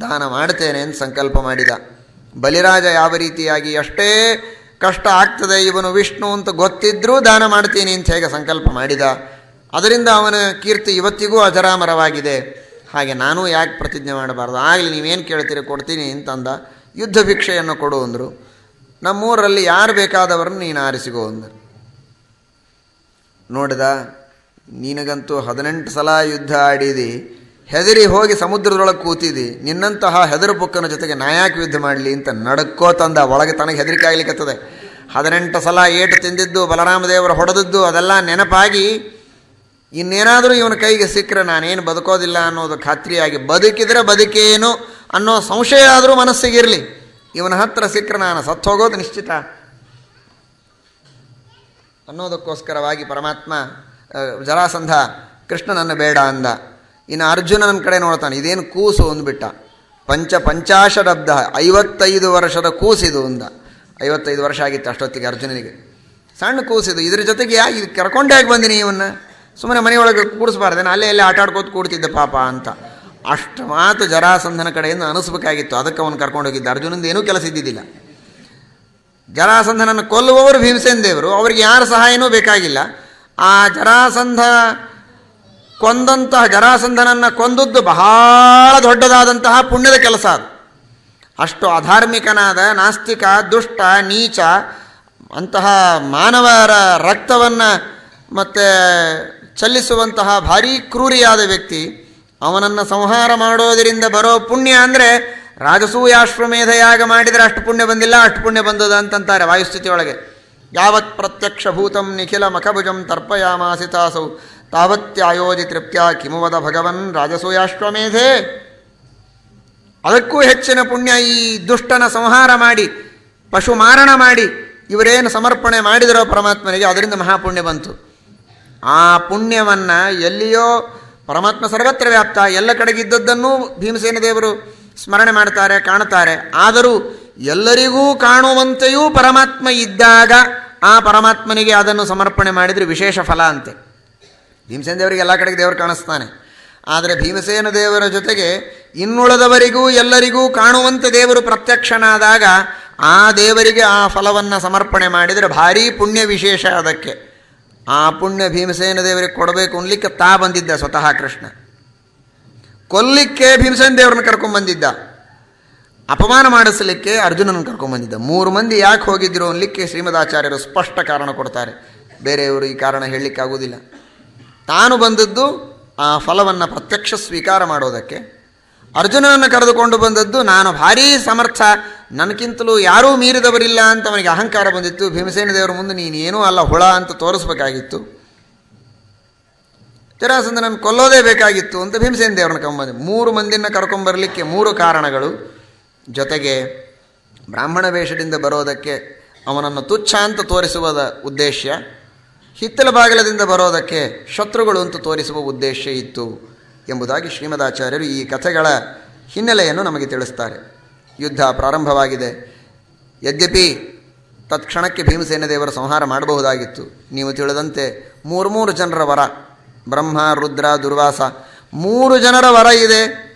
ದಾನ ಮಾಡ್ತೇನೆ ಅಂತ ಸಂಕಲ್ಪ ಮಾಡಿದ. ಬಲಿರಾಜ ಯಾವ ರೀತಿಯಾಗಿ ಎಷ್ಟೇ ಕಷ್ಟ ಆಗ್ತದೆ, ಇವನು ವಿಷ್ಣು ಅಂತ ಗೊತ್ತಿದ್ರೂ ದಾನ ಮಾಡ್ತೀನಿ ಅಂತ ಹೇಗೆ ಸಂಕಲ್ಪ ಮಾಡಿದ. ಅದರಿಂದ ಅವನ ಕೀರ್ತಿ ಇವತ್ತಿಗೂ ಅಜರಾಮರವಾಗಿದೆ. ಹಾಗೆ ನಾನು ಯಾಕೆ ಪ್ರತಿಜ್ಞೆ ಮಾಡಬಾರ್ದು? ಆಗಲಿ, ನೀವೇನು ಕೇಳ್ತೀರಿ, ಕೊಡ್ತೀನಿ ಅಂತಂದ. ಯುದ್ಧ ಭಿಕ್ಷೆಯನ್ನು ಕೊಡು ಅಂದರು. ನಮ್ಮೂರಲ್ಲಿ ಯಾರು ಬೇಕಾದವರನ್ನು ನೀನು ಆರಿಸಿಕೋ ಅಂದರು ನೋಡಿದ, ನಿನಗಂತೂ ಹದಿನೆಂಟು ಸಲ ಯುದ್ಧ ಆಡಿದಿ, ಹೆದರಿ ಹೋಗಿ ಸಮುದ್ರದೊಳಗೆ ಕೂತಿದಿ, ನಿನ್ನಂತಹ ಹೆದರು ಪುಕ್ಕನ ಜೊತೆಗೆ ನಾಯಾಕೆ ಯುದ್ಧ ಮಾಡಲಿ ಅಂತ ನಡ್ಕೋ ತಂದ, ಒಳಗೆ ತನಗೆ ಹೆದರಿಕೆ ಆಗ್ಲಿಕ್ಕತ್ತದೆ ಹದಿನೆಂಟು ಸಲ ಏಟು ತಿಂದಿದ್ದು, ಬಲರಾಮದೇವರು ಹೊಡೆದದ್ದು, ಅದೆಲ್ಲ ನೆನಪಾಗಿ ಇನ್ನೇನಾದರೂ ಇವನ ಕೈಗೆ ಸಿಕ್ಕರೆ ನಾನೇನು ಬದುಕೋದಿಲ್ಲ ಅನ್ನೋದು ಖಾತ್ರಿಯಾಗಿ ಬದುಕಿದರೆ ಬದುಕೇನು ಅನ್ನೋ ಸಂಶಯ ಆದರೂ ಮನಸ್ಸಿಗಿರಲಿ ಇವನ ಹತ್ರ ಸಿಕ್ಕರೆ ನಾನು ಸತ್ತು ಹೋಗೋದು ನಿಶ್ಚಿತ. ಅನ್ನೋದಕ್ಕೋಸ್ಕರವಾಗಿ ಪರಮಾತ್ಮ ಜರಾಸಂಧ, ಕೃಷ್ಣನನ್ನು ಬೇಡ ಅಂದ. ಇನ್ನು ಅರ್ಜುನನ ಕಡೆ ನೋಡ್ತಾನೆ, ಇದೇನು ಕೂಸು ಅಂದ್ಬಿಟ್ಟ. ಪಂಚ ಪಂಚಾಶರಬ್ಧ ಐವತ್ತೈದು ವರ್ಷದ ಕೂಸಿದು ಅಂದ. ಐವತ್ತೈದು ವರ್ಷ ಆಗಿತ್ತು ಅಷ್ಟೊತ್ತಿಗೆ ಅರ್ಜುನನಿಗೆ. ಸಣ್ಣ ಕೂಸಿದು, ಇದ್ರ ಜೊತೆಗೆ ಯಾ ಇದು ಕರ್ಕೊಂಡೇ ಬಂದಿನಿ ಇವನ್ನ? ಸುಮ್ಮನೆ ಮನೆಯೊಳಗೆ ಕೂಡಿಸ್ಬಾರ್ದೇನು ಅಲ್ಲೇ ಅಲ್ಲೇ ಆಟ ಆಡ್ಕೋತ ಕೂಡ್ತಿದ್ದೆ ಪಾಪ ಅಂತ. ಅಷ್ಟು ಮಾತು ಜರಾಸಂಧನ ಕಡೆಯಿಂದ ಅನಿಸ್ಬೇಕಾಗಿತ್ತು. ಅದಕ್ಕೆ ಅವನು ಕರ್ಕೊಂಡು ಹೋಗಿದ್ದ ಅರ್ಜುನಂದು ಏನೂ ಕೆಲಸ ಇದ್ದಿದ್ದಿಲ್ಲ. ಜರಾಸಂಧನನ್ನು ಕೊಲ್ಲುವವರು ಭೀಮಸೇನ ದೇವರು. ಅವರಿಗೆ ಯಾರ ಸಹಾಯನೂ ಬೇಕಾಗಿಲ್ಲ. ಆ ಜರಾಸಂಧ ಕೊಂದಂತಹ ಜರಾಸಂಧನನ್ನು ಕೊಂದದ್ದು ಬಹಳ ದೊಡ್ಡದಾದಂತಹ ಪುಣ್ಯದ ಕೆಲಸ ಅದು. ಅಷ್ಟು ಅಧಾರ್ಮಿಕನಾದ, ನಾಸ್ತಿಕ, ದುಷ್ಟ, ನೀಚ, ಅಂತಹ ಮಾನವರ ರಕ್ತವನ್ನು ಮತ್ತು ಚಲಿಸುವಂತಹ ಭಾರೀ ಕ್ರೂರಿಯಾದ ವ್ಯಕ್ತಿ ಅವನನ್ನು ಸಂಹಾರ ಮಾಡೋದರಿಂದ ಬರೋ ಪುಣ್ಯ ಅಂದರೆ ರಾಜಸೂಯಾಶ್ವಮೇಧ ಯಾಗ ಮಾಡಿದರೆ ಅಷ್ಟು ಪುಣ್ಯ ಬಂದಿಲ್ಲ, ಅಷ್ಟು ಪುಣ್ಯ ಬಂದದ ಅಂತಂತಾರೆ ವಾಯುಸ್ಥಿತಿಯೊಳಗೆ ಯಾವತ್ ಪ್ರತ್ಯಕ್ಷ ಭೂತಂ ನಿಖಿಲ ಮಖಭುಜಂ ತರ್ಪಯಾಮಾಸಿತಾಸೌ ತಾವತ್ಯಾಯೋಜಿ ತೃಪ್ತ್ಯ ಕಿಮುವದ ಭಗವನ್ ರಾಜಸೂಯಾಶ್ವಮೇಧೇ ಅದಕ್ಕೂ ಹೆಚ್ಚಿನ ಪುಣ್ಯ ಈ ದುಷ್ಟನ ಸಂಹಾರ ಮಾಡಿ, ಪಶು ಮಾರಣ ಮಾಡಿ, ಇವರೇನು ಸಮರ್ಪಣೆ ಮಾಡಿದರೋ ಪರಮಾತ್ಮನಿಗೆ ಅದರಿಂದ ಮಹಾಪುಣ್ಯ ಬಂತು. ಆ ಪುಣ್ಯವನ್ನು ಎಲ್ಲಿಯೋ ಪರಮಾತ್ಮ ಸರ್ವತ್ರ ವ್ಯಾಪ್ತ, ಎಲ್ಲ ಕಡೆಗಿದ್ದದ್ದನ್ನೂ ಭೀಮಸೇನ ದೇವರು ಸ್ಮರಣೆ ಮಾಡ್ತಾರೆ, ಕಾಣುತ್ತಾರೆ. ಆದರೂ ಎಲ್ಲರಿಗೂ ಕಾಣುವಂತೆಯೂ ಪರಮಾತ್ಮ ಇದ್ದಾಗ ಆ ಪರಮಾತ್ಮನಿಗೆ ಅದನ್ನು ಸಮರ್ಪಣೆ ಮಾಡಿದರೆ ವಿಶೇಷ ಫಲ ಅಂತೆ. ಭೀಮಸೇನ ದೇವರಿಗೆ ಎಲ್ಲ ಕಡೆಗೆ ದೇವರು ಕಾಣಿಸ್ತಾನೆ. ಆದರೆ ಭೀಮಸೇನ ದೇವರ ಜೊತೆಗೆ ಇನ್ನುಳದವರಿಗೂ ಎಲ್ಲರಿಗೂ ಕಾಣುವಂತೆ ದೇವರು ಪ್ರತ್ಯಕ್ಷನಾದಾಗ ಆ ದೇವರಿಗೆ ಆ ಫಲವನ್ನು ಸಮರ್ಪಣೆ ಮಾಡಿದರೆ ಭಾರೀ ಪುಣ್ಯ ವಿಶೇಷ ಅದಕ್ಕೆ. ಆ ಪುಣ್ಯ ಭೀಮಸೇನ ದೇವರಿಗೆ ಕೊಡಬೇಕು ಅನ್ಲಿಕ್ಕೆ ತಾ ಬಂದಿದ್ದ ಸ್ವತಃ ಕೃಷ್ಣ. ಕೊಲ್ಲಿಕ್ಕೆ ಭೀಮಸೇನ ದೇವರನ್ನು ಕರ್ಕೊಂಬಂದಿದ್ದ ಅಪಮಾನ ಮಾಡಿಸಲಿಕ್ಕೆ ಅರ್ಜುನನ ಕರ್ಕೊಂಬಂದಿದ್ದ ಮೂರು ಮಂದಿ ಯಾಕೆ ಹೋಗಿದ್ದರು ಅನ್ಲಿಕ್ಕೆ ಶ್ರೀಮದಾಚಾರ್ಯರು ಸ್ಪಷ್ಟ ಕಾರಣ ಕೊಡ್ತಾರೆ. ಬೇರೆಯವರು ಈ ಕಾರಣ ಹೇಳಲಿಕ್ಕಾಗುವುದಿಲ್ಲ ತಾನು ಬಂದದ್ದು ಆ ಫಲವನ್ನು ಪ್ರತ್ಯಕ್ಷ ಸ್ವೀಕಾರ ಮಾಡೋದಕ್ಕೆ. ಅರ್ಜುನನನ್ನು ಕರೆದುಕೊಂಡು ಬಂದದ್ದು ನಾನು ಭಾರೀ ಸಮರ್ಥ. ನನಗಿಂತಲೂ ಯಾರೂ ಮೀರಿದವರಿಲ್ಲ ಅಂತ ಅವನಿಗೆ ಅಹಂಕಾರ ಬಂದಿತ್ತು. ಭೀಮಸೇನ ದೇವರ ಮುಂದೆ ನೀನೇನೂ ಅಲ್ಲ, ಹುಳ ಅಂತ ತೋರಿಸ್ಬೇಕಾಗಿತ್ತು. ಜರಾಸಂದನನ್ನು ಕೊಲ್ಲೋದೇ ಬೇಕಾಗಿತ್ತು ಅಂತ ಭೀಮಸೇನ ದೇವರನ್ನ ಕಂಬಂದ. ಮೂರು ಮಂದಿನ ಕರ್ಕೊಂಬರಲಿಕ್ಕೆ ಮೂರು ಕಾರಣಗಳು. ಜೊತೆಗೆ ಬ್ರಾಹ್ಮಣ ವೇಷದಿಂದ ಬರೋದಕ್ಕೆ ಅವನನ್ನು ತುಚ್ಛ ಅಂತ ತೋರಿಸುವ ಉದ್ದೇಶ ಹಿತ್ತಲ ಬಾಗಿಲದಿಂದ ಬರೋದಕ್ಕೆ ಶತ್ರುಗಳು ಅಂತ ತೋರಿಸುವ ಉದ್ದೇಶ ಇತ್ತು. ಎಂಬುದಾಗಿ ಶ್ರೀಮದಾಚಾರ್ಯರು ಈ ಕಥೆಗಳ ಹಿನ್ನೆಲೆಯನ್ನು ನಮಗೆ ತಿಳಿಸ್ತಾರೆ. ಯುದ್ಧ ಪ್ರಾರಂಭವಾಗಿದೆ. ಯದ್ಯಪಿ ತತ್ಕ್ಷಣಕ್ಕೆ ಭೀಮಸೇನ ದೇವರ ಸಂಹಾರ ಮಾಡಬಹುದಾಗಿತ್ತು. ನೀವು ತಿಳಿದಂತೆ ಮೂರು ಮೂರು ಜನರ ವರ, ಬ್ರಹ್ಮ, ರುದ್ರ, ದುರ್ವಾಸ, ಮೂರು ಜನರ ವರ ಇದೆ.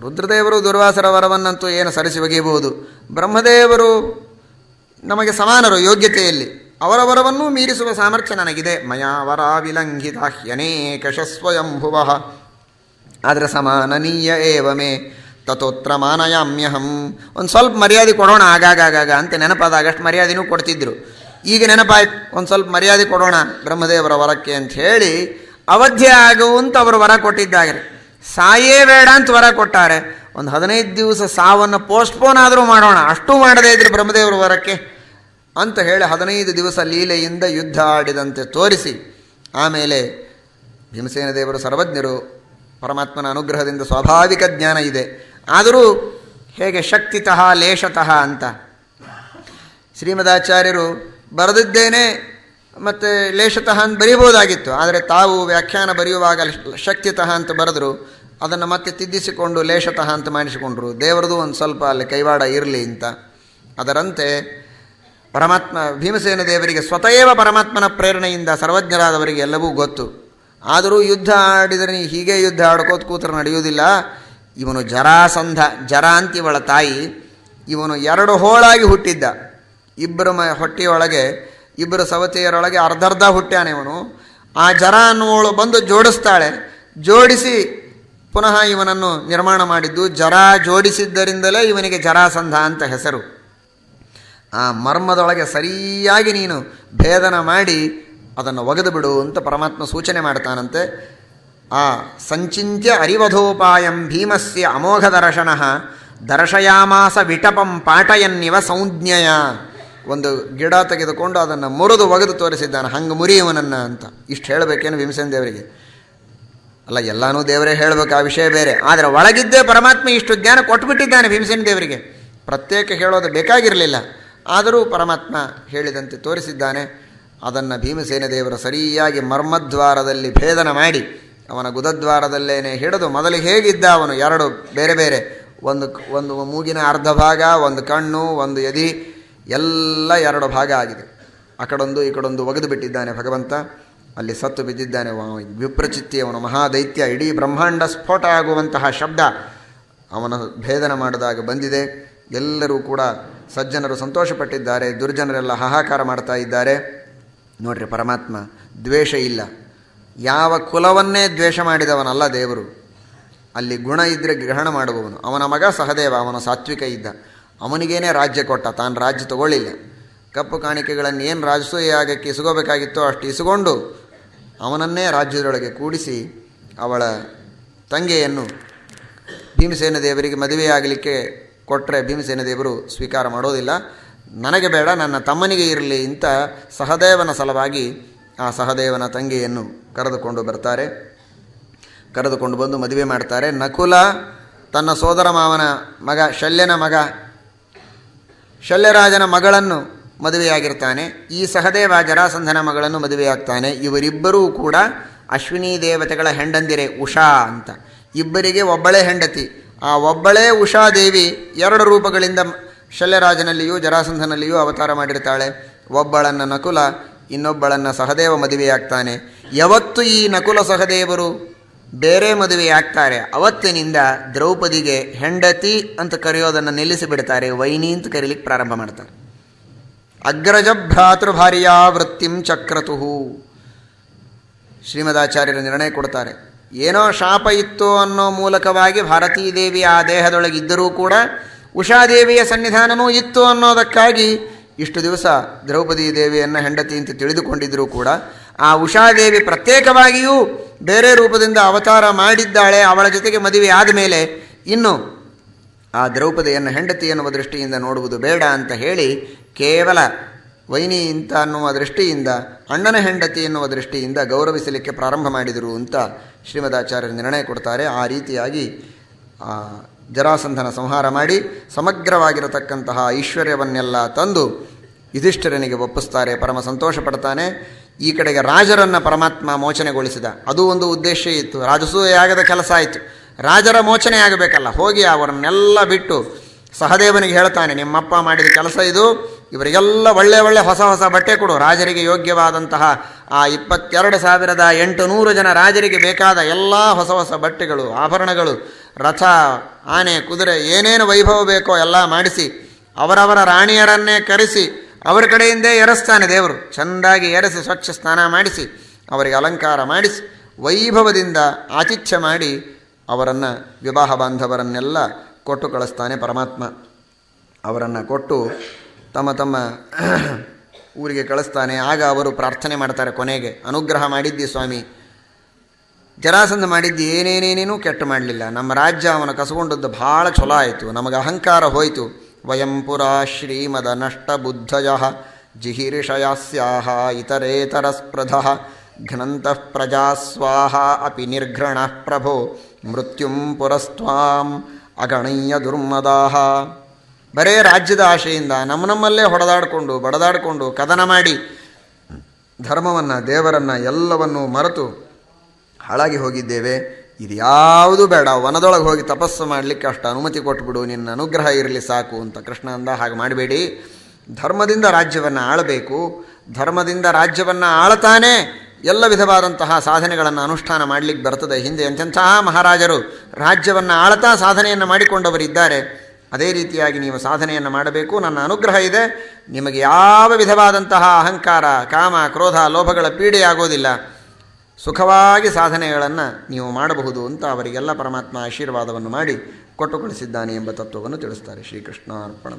ರುದ್ರದೇವರು ದುರ್ವಾಸರ ವರವನ್ನಂತೂ ಏನು ಸರಿಸಿ ಒಗೆಯಬಹುದು. ಬ್ರಹ್ಮದೇವರು ನಮಗೆ ಸಮಾನರು ಯೋಗ್ಯತೆಯಲ್ಲಿ. ಅವರ ವರವನ್ನೂ ಮೀರಿಸುವ ಸಾಮರ್ಥ್ಯ ನನಗಿದೆ. ಮಯಾ ವರ ವಿಲಂಘಿತ ಹ್ಯನೇಕ ಶಸ್ವಯಂಭುವ. ಆದರೆ ಸಮಾನನೀಯ ಏವಮೇ. ತಥೋತ್ರ ಮಾನಯಾಮ್ಯಹಂ ಒಂದು ಸ್ವಲ್ಪ ಮರ್ಯಾದೆ ಕೊಡೋಣ ಆಗಾಗ ಅಂತ ನೆನಪಾದಾಗಷ್ಟು ಮರ್ಯಾದೆನೂ ಕೊಡ್ತಿದ್ರು. ಈಗ ನೆನಪಾಯ್ತು, ಒಂದು ಸ್ವಲ್ಪ ಮರ್ಯಾದೆ ಕೊಡೋಣ ಬ್ರಹ್ಮದೇವರ ವರಕ್ಕೆ ಅಂತ ಹೇಳಿ ಅವಧ್ಯ ಆಗುವಂತ ಅವರು ವರ ಕೊಟ್ಟಿದ್ದಾರೆ. ಸಾಯೇ ಬೇಡ ಅಂತ ವರ ಕೊಟ್ಟಾರೆ. ಒಂದು ಹದಿನೈದು ದಿವಸ ಸಾವನ್ನು ಪೋಸ್ಟ್ಪೋನ್ ಆದರೂ ಮಾಡೋಣ. ಅಷ್ಟು ಮಾಡದೇ ಇದ್ರೆ ಬ್ರಹ್ಮದೇವರ ವರಕ್ಕೆ ಅಂತ ಹೇಳಿ ಹದಿನೈದು ದಿವಸ ಲೀಲೆಯಿಂದ ಯುದ್ಧ ಆಡಿದಂತೆ ತೋರಿಸಿ. ಆಮೇಲೆ ಭೀಮಸೇನ ದೇವರು ಸರ್ವಜ್ಞರು ಪರಮಾತ್ಮನ ಅನುಗ್ರಹದಿಂದ ಸ್ವಾಭಾವಿಕ ಜ್ಞಾನ ಇದೆ. ಆದರೂ ಹೇಗೆ ಶಕ್ತಿತಃ ಲೇಷತಃ ಅಂತ? ಶ್ರೀಮದಾಚಾರ್ಯರು ಬರೆದಿದ್ದೇನೆ, ಮತ್ತು ಲೇಷತಃ ಅಂತ ಬರೀಬೋದಾಗಿತ್ತು ಆದರೆ ತಾವು ವ್ಯಾಖ್ಯಾನ ಬರೆಯುವಾಗ ಶಕ್ತಿತಃ ಅಂತ ಬರೆದರು, ಅದನ್ನು ಮತ್ತೆ ತಿದ್ದಿಸಿಕೊಂಡು ಲೇಷತಃ ಅಂತ ಮಾಡಿಸಿಕೊಂಡ್ರು. ದೇವರದು ಒಂದು ಸ್ವಲ್ಪ ಅಲ್ಲಿ ಕೈವಾಡ ಇರಲಿ ಅಂತ. ಅದರಂತೆ ಪರಮಾತ್ಮ ಭೀಮಸೇನ ದೇವರಿಗೆ ಸ್ವತಃವ ಪರಮಾತ್ಮನ ಪ್ರೇರಣೆಯಿಂದ ಸರ್ವಜ್ಞರಾದವರಿಗೆ ಎಲ್ಲವೂ ಗೊತ್ತು. ಆದರೂ ಯುದ್ಧ ಆಡಿದರೆ ನೀ ಹೀಗೆ ಯುದ್ಧ ಆಡ್ಕೋತ ಕೂತ್ರೆ ನಡೆಯುವುದಿಲ್ಲ. ಇವನು ಜರಾಸಂಧ ಜರ ಅಂತ ತಾಯಿ. ಇವನು ಎರಡು ಹೋಳಾಗಿ ಹುಟ್ಟಿದ್ದ. ಇಬ್ಬರ ಮ, ಹೊಟ್ಟೆಯೊಳಗೆ, ಇಬ್ಬರು ಸವತೆಯರೊಳಗೆ ಅರ್ಧರ್ಧ ಹುಟ್ಟ್ಯಾನೆ ಇವನು. ಆ ಜರ ಅನ್ನುವಳು ಬಂದು ಜೋಡಿಸ್ತಾಳೆ. ಜೋಡಿಸಿ ಪುನಃ ಇವನನ್ನು ನಿರ್ಮಾಣ ಮಾಡಿದ್ದು ಜರ ಜೋಡಿಸಿದ್ದರಿಂದಲೇ ಇವನಿಗೆ ಜರಾಸಂಧ ಅಂತ ಹೆಸರು. ಆ ಮರ್ಮದೊಳಗೆ ಸರಿಯಾಗಿ ನೀನು ಭೇದನ ಮಾಡಿ ಅದನ್ನು ಒಗೆದು ಬಿಡು ಅಂತ ಪರಮಾತ್ಮ ಸೂಚನೆ ಮಾಡ್ತಾನಂತೆ. ಆ ಸಂಚಿಂತ್ಯ ಅರಿವಧೋಪಾಯಂ ಭೀಮಸ್ಯ ಅಮೋಘ ದರ್ಶನ ದರ್ಶಯಾಮಾಸ ವಿಟಪಂ ಪಾಠಯನ್ನಿವ ಸಂಜ್ಞೆಯ ಒಂದು ಗಿಡ ತೆಗೆದುಕೊಂಡು ಅದನ್ನು ಮುರಿದು ಒಗೆದು ತೋರಿಸಿದ್ದಾನೆ, ಹಂಗೆ ಮುರಿಯುವನನ್ನು ಅಂತ. ಇಷ್ಟು ಹೇಳಬೇಕೇನು ಭೀಮಸೇನ ದೇವರಿಗೆ? ಅಲ್ಲ, ಎಲ್ಲನೂ ದೇವರೇ ಹೇಳಬೇಕು, ಆ ವಿಷಯ ಬೇರೆ. ಆದರೆ ಒಳಗಿದ್ದೇ ಪರಮಾತ್ಮ ಇಷ್ಟು ಜ್ಞಾನ ಕೊಟ್ಟುಬಿಟ್ಟಿದ್ದಾನೆ ಭೀಮಸೇನ ದೇವರಿಗೆ. ಪ್ರತ್ಯೇಕ ಹೇಳೋದು ಬೇಕಾಗಿರಲಿಲ್ಲ. ಆದರೂ ಪರಮಾತ್ಮ ಹೇಳಿದಂತೆ ತೋರಿಸಿದ್ದಾನೆ. ಅದನ್ನು ಭೀಮಸೇನ ದೇವರು ಸರಿಯಾಗಿ ಮರ್ಮದ್ವಾರದಲ್ಲಿ ಭೇದನ ಮಾಡಿ, ಅವನ ಗುದದ್ವಾರದಲ್ಲೇನೆ ಹಿಡಿದು ಮೊದಲಿಗೆ ಹೇಗಿದ್ದ ಅವನು? ಎರಡು, ಬೇರೆ ಬೇರೆ. ಒಂದು ಒಂದು ಮೂಗಿನ ಅರ್ಧ ಭಾಗ, ಒಂದು ಕಣ್ಣು, ಒಂದು ಎದಿ, ಎಲ್ಲ ಎರಡು ಭಾಗ ಆಗಿದೆ. ಆ ಕಡೊಂದು ಈ ಕಡೊಂದು ಒಗೆದು ಬಿಟ್ಟಿದ್ದಾನೆ ಭಗವಂತ. ಅಲ್ಲಿ ಸತ್ತು ಬಿದ್ದಿದ್ದಾನೆ ವಿಪ್ರಚಿತ್ತಿ ಅವನು ಮಹಾದೈತ್ಯ. ಇಡೀ ಬ್ರಹ್ಮಾಂಡ ಸ್ಫೋಟ ಆಗುವಂತಹ ಶಬ್ದ ಅವನ ಭೇದನ ಮಾಡಿದಾಗ ಬಂದಿದೆ. ಎಲ್ಲರೂ ಕೂಡ ಸಜ್ಜನರು ಸಂತೋಷಪಟ್ಟಿದ್ದಾರೆ. ದುರ್ಜನರೆಲ್ಲ ಹಾಹಾಕಾರ ಮಾಡ್ತಾ ಇದ್ದಾರೆ. ನೋಡ್ರಿ ಪರಮಾತ್ಮ, ದ್ವೇಷ ಇಲ್ಲ. ಯಾವ ಕುಲವನ್ನೇ ದ್ವೇಷ ಮಾಡಿದವನಲ್ಲ ದೇವರು. ಅಲ್ಲಿ ಗುಣ ಇದ್ದರೆ ಗ್ರಹಣ ಮಾಡುವವನು. ಅವನ ಮಗ ಸಹದೇವ, ಅವನ ಸಾತ್ವಿಕ ಇದ್ದ. ಅವನಿಗೇನೆ ರಾಜ್ಯ ಕೊಟ್ಟ, ತಾನು ರಾಜ್ಯ ತಗೊಳ್ಳಿಲ್ಲ. ಕಪ್ಪು ಕಾಣಿಕೆಗಳನ್ನು ಏನು ರಾಜಸೂಯಾಗಕ್ಕೆ ಇಸ್ಕೋಬೇಕಾಗಿತ್ತೋ ಅಷ್ಟು ಇಸುಗೊಂಡು ಅವನನ್ನೇ ರಾಜ್ಯದೊಳಗೆ ಕೂಡಿಸಿ ಅವಳ ತಂಗೆಯನ್ನು ಭೀಮಸೇನ ದೇವರಿಗೆ ಮದುವೆಯಾಗಲಿಕ್ಕೆ ಕೊಟ್ಟರೆ ಭೀಮಸೇನ ದೇವರು ಸ್ವೀಕಾರ ಮಾಡೋದಿಲ್ಲ. ನನಗೆ ಬೇಡ, ನನ್ನ ತಮ್ಮನಿಗೆ ಇರಲಿ ಅಂತ ಸಹದೇವನ ಸಲುವಾಗಿ ಆ ಸಹದೇವನ ತಂಗಿಯನ್ನು ಕರೆದುಕೊಂಡು ಬರ್ತಾರೆ. ಕರೆದುಕೊಂಡು ಬಂದು ಮದುವೆ ಮಾಡ್ತಾರೆ. ನಕುಲ ತನ್ನ ಸೋದರ ಮಾವನ ಮಗ, ಶಲ್ಯನ ಮಗ, ಶಲ್ಯರಾಜನ ಮಗಳನ್ನು ಮದುವೆಯಾಗಿರ್ತಾನೆ. ಈ ಸಹದೇವ ಜರಾಸಂಧನ ಮಗಳನ್ನು ಮದುವೆಯಾಗ್ತಾನೆ. ಇವರಿಬ್ಬರೂ ಕೂಡ ಅಶ್ವಿನಿ ದೇವತೆಗಳ ಹೆಂಡಂದಿರೆ, ಉಷಾ ಅಂತ. ಇಬ್ಬರಿಗೆ ಒಬ್ಬಳೇ ಹೆಂಡತಿ. ಆ ಒಬ್ಬಳೇ ಉಷಾದೇವಿ ಎರಡು ರೂಪಗಳಿಂದ ಶಲ್ಯರಾಜನಲ್ಲಿಯೂ ಜರಾಸಂಧನಲ್ಲಿಯೂ ಅವತಾರ ಮಾಡಿರ್ತಾಳೆ. ಒಬ್ಬಳನ್ನು ನಕುಲ, ಇನ್ನೊಬ್ಬಳನ್ನು ಸಹದೇವ ಮದುವೆಯಾಗ್ತಾನೆ. ಯಾವತ್ತು ಈ ನಕುಲ ಸಹದೇವರು ಬೇರೆ ಮದುವೆಯಾಗ್ತಾರೆ? ಅವತ್ತಿನಿಂದ ದ್ರೌಪದಿಗೆ ಹೆಂಡತಿ ಅಂತ ಕರೆಯೋದನ್ನು ನಿಲ್ಲಿಸಿ ಬಿಡ್ತಾರೆ ವೈನಿ ಅಂತ ಕರೀಲಿಕ್ಕೆ ಪ್ರಾರಂಭ ಮಾಡ್ತಾರೆ. ಅಗ್ರಜ ಭ್ರಾತೃಭಾರ್ಯಾ ವೃತ್ತಿಂ ಚಕ್ರತುಹು ಶ್ರೀಮದಾಚಾರ್ಯರು ನಿರ್ಣಯ ಕೊಡ್ತಾರೆ. ಏನೋ ಶಾಪ ಇತ್ತು ಅನ್ನೋ ಮೂಲಕವಾಗಿ ಭಾರತೀ ದೇವಿ ಆ ದೇಹದೊಳಗಿದ್ದರೂ ಕೂಡ ಉಷಾದೇವಿಯ ಸನ್ನಿಧಾನವೂ ಇತ್ತು ಅನ್ನೋದಕ್ಕಾಗಿ ಇಷ್ಟು ದಿವಸ ದ್ರೌಪದಿ ದೇವಿಯನ್ನು ಹೆಂಡತಿ ಅಂತ ತಿಳಿದುಕೊಂಡಿದ್ದರೂ ಕೂಡ ಆ ಉಷಾದೇವಿ ಪ್ರತ್ಯೇಕವಾಗಿಯೂ ಬೇರೆ ರೂಪದಿಂದ ಅವತಾರ ಮಾಡಿದ್ದಾಳೆ, ಅವಳ ಜೊತೆಗೆ ಮದುವೆ ಆದಮೇಲೆ ಇನ್ನು ಆ ದ್ರೌಪದಿಯನ್ನು ಹೆಂಡತಿ ಎನ್ನುವ ದೃಷ್ಟಿಯಿಂದ ನೋಡುವುದು ಬೇಡ ಅಂತ ಹೇಳಿ ಕೇವಲ ವೈನಿ ಅಂತ ಅನ್ನುವ ದೃಷ್ಟಿಯಿಂದ, ಅಣ್ಣನ ಹೆಂಡತಿ ಎನ್ನುವ ದೃಷ್ಟಿಯಿಂದ ಗೌರವಿಸಲಿಕ್ಕೆ ಪ್ರಾರಂಭ ಮಾಡಿದರು ಅಂತ ಶ್ರೀಮದಾಚಾರ್ಯರು ನಿರ್ಣಯ ಕೊಡ್ತಾರೆ. ಆ ರೀತಿಯಾಗಿ ಜರಾಸಂಧನ ಸಂಹಾರ ಮಾಡಿ ಸಮಗ್ರವಾಗಿರತಕ್ಕಂತಹ ಐಶ್ವರ್ಯವನ್ನೆಲ್ಲ ತಂದು ಯುಧಿಷ್ಠಿರನಿಗೆ ಒಪ್ಪಿಸ್ತಾರೆ. ಪರಮ ಸಂತೋಷ ಪಡ್ತಾನೆ. ಈ ಕಡೆಗೆ ರಾಜರನ್ನು ಪರಮಾತ್ಮ ಮೋಚನೆಗೊಳಿಸಿದ. ಅದು ಒಂದು ಉದ್ದೇಶ ಇತ್ತು. ರಾಜಸೂಯಾಗದ ಕೆಲಸ ಆಯಿತು. ರಾಜರ ಮೋಚನೆ ಆಗಬೇಕಲ್ಲ. ಹೋಗಿ ಅವರನ್ನೆಲ್ಲ ಬಿಟ್ಟು ಸಹದೇವನಿಗೆ ಹೇಳ್ತಾನೆ, ನಿಮ್ಮಪ್ಪ ಮಾಡಿದ ಕೆಲಸ ಇದು. ಇವರಿಗೆಲ್ಲ ಒಳ್ಳೆ ಒಳ್ಳೆ ಹೊಸ ಹೊಸ ಬಟ್ಟೆ ಕೊಡು. ರಾಜರಿಗೆ ಯೋಗ್ಯವಾದಂತಹ ಆ ಇಪ್ಪತ್ತೆರಡು ಸಾವಿರದ ಎಂಟು ನೂರು ಜನ ರಾಜರಿಗೆ ಬೇಕಾದ ಎಲ್ಲ ಹೊಸ ಹೊಸ ಬಟ್ಟೆಗಳು, ಆಭರಣಗಳು ರಥ, ಆನೆ, ಕುದುರೆ ಏನೇನು ವೈಭವ ಬೇಕೋ ಎಲ್ಲ ಮಾಡಿಸಿ, ಅವರವರ ರಾಣಿಯರನ್ನೇ ಕರೆಸಿ, ಅವರ ಕಡೆಯಿಂದೇ ಎರಸ್ತಾನೆ ದೇವರು. ಚೆಂದಾಗಿ ಎರಸಿ ಸ್ವಚ್ಛ ಸ್ನಾನ ಮಾಡಿಸಿ, ಅವರಿಗೆ ಅಲಂಕಾರ ಮಾಡಿಸಿ, ವೈಭವದಿಂದ ಆತಿಥ್ಯ ಮಾಡಿ ಅವರನ್ನು ವಿವಾಹ ಬಾಂಧವರನ್ನೆಲ್ಲ ಕೊಟ್ಟು ಕಳಿಸ್ತಾನೆ ಪರಮಾತ್ಮ. ಅವರನ್ನು ಕೊಟ್ಟು ತಮ್ಮ ತಮ್ಮ ಊರಿಗೆ ಕಳಿಸ್ತಾನೆ. ಆಗ ಅವರು ಪ್ರಾರ್ಥನೆ ಮಾಡ್ತಾರೆ ಕೊನೆಗೆ. ಅನುಗ್ರಹ ಮಾಡಿದ್ದಿ ಸ್ವಾಮಿ. ಜರಾಸಂಧ ಮಾಡಿದ್ದು ಏನೇನೇನೇನೂ ಕೆಟ್ಟು ಮಾಡಲಿಲ್ಲ. ನಮ್ಮ ರಾಜ್ಯ ಅವನ ಕಸಗೊಂಡದ್ದು ಭಾಳ ಚಲೋ ಆಯಿತು. ನಮಗೆ ಅಹಂಕಾರ ಹೋಯಿತು. ವಯಂಪುರ ಶ್ರೀಮದ ನಷ್ಟ ಬುದ್ಧಯ ಜಿಹಿರಿಷಯಾಸ್ಯಾಹ ಇತರೇತರ ಸ್ಪೃಧ ಘ್ನಂತಃ ಪ್ರಜಾಸ್ವಾಹ ಅಪಿ ನಿರ್ಘೃಣ ಪ್ರಭೋ ಮೃತ್ಯುಂ ಪುರಸ್ತ್ವಾಂ ಅಗಣೀಯ ದುರ್ಮದಾಹ. ಬರೇ ರಾಜ್ಯದ ಆಶೆಯಿಂದ ನಮ್ಮ ನಮ್ಮಲ್ಲೇ ಹೊಡೆದಾಡಿಕೊಂಡು ಬಡದಾಡಿಕೊಂಡು ಕದನ ಮಾಡಿ ಧರ್ಮವನ್ನು ದೇವರನ್ನು ಎಲ್ಲವನ್ನೂ ಮರೆತು ಹಾಳಾಗಿ ಹೋಗಿದ್ದೇವೆ. ಇದು ಯಾವುದು ಬೇಡ. ವನದೊಳಗೆ ಹೋಗಿ ತಪಸ್ಸು ಮಾಡಲಿಕ್ಕೆ ಅಷ್ಟು ಅನುಮತಿ ಕೊಟ್ಬಿಡು ನಿನ್ನ ಅನುಗ್ರಹ ಇರಲಿ ಸಾಕು ಅಂತ ಕೃಷ್ಣ ಅಂದ. ಹಾಗೆ ಮಾಡಬೇಡಿ. ಧರ್ಮದಿಂದ ರಾಜ್ಯವನ್ನು ಆಳಬೇಕು. ಧರ್ಮದಿಂದ ರಾಜ್ಯವನ್ನು ಆಳತಾನೆ ಎಲ್ಲ ವಿಧವಾದಂತಹ ಸಾಧನೆಗಳನ್ನು ಅನುಷ್ಠಾನ ಮಾಡಲಿಕ್ಕೆ ಬರ್ತದೆ. ಹಿಂದೆ ಎಂತೆಂತಹ ಮಹಾರಾಜರು ರಾಜ್ಯವನ್ನು ಆಳತಾ ಸಾಧನೆಯನ್ನು ಮಾಡಿಕೊಂಡವರಿದ್ದಾರೆ ಅದೇ ರೀತಿಯಾಗಿ ನೀವು ಸಾಧನೆಯನ್ನು ಮಾಡಬೇಕು. ನನ್ನ ಅನುಗ್ರಹ ಇದೆ. ನಿಮಗೆ ಯಾವ ವಿಧವಾದಂತಹ ಅಹಂಕಾರ, ಕಾಮ, ಕ್ರೋಧ, ಲೋಭಗಳ ಪೀಡೆಯಾಗೋದಿಲ್ಲ. ಸುಖವಾಗಿ ಸಾಧನೆಗಳನ್ನು ನೀವು ಮಾಡಬಹುದು ಅಂತ ಅವರಿಗೆಲ್ಲ ಪರಮಾತ್ಮ ಆಶೀರ್ವಾದವನ್ನು ಮಾಡಿ ಕೊಟ್ಟು ಕಳಿಸಿದ್ದಾನೆ ಎಂಬ ತತ್ವವನ್ನು ತಿಳಿಸ್ತಾರೆ ಶ್ರೀಕೃಷ್ಣ ಅರ್ಪಣ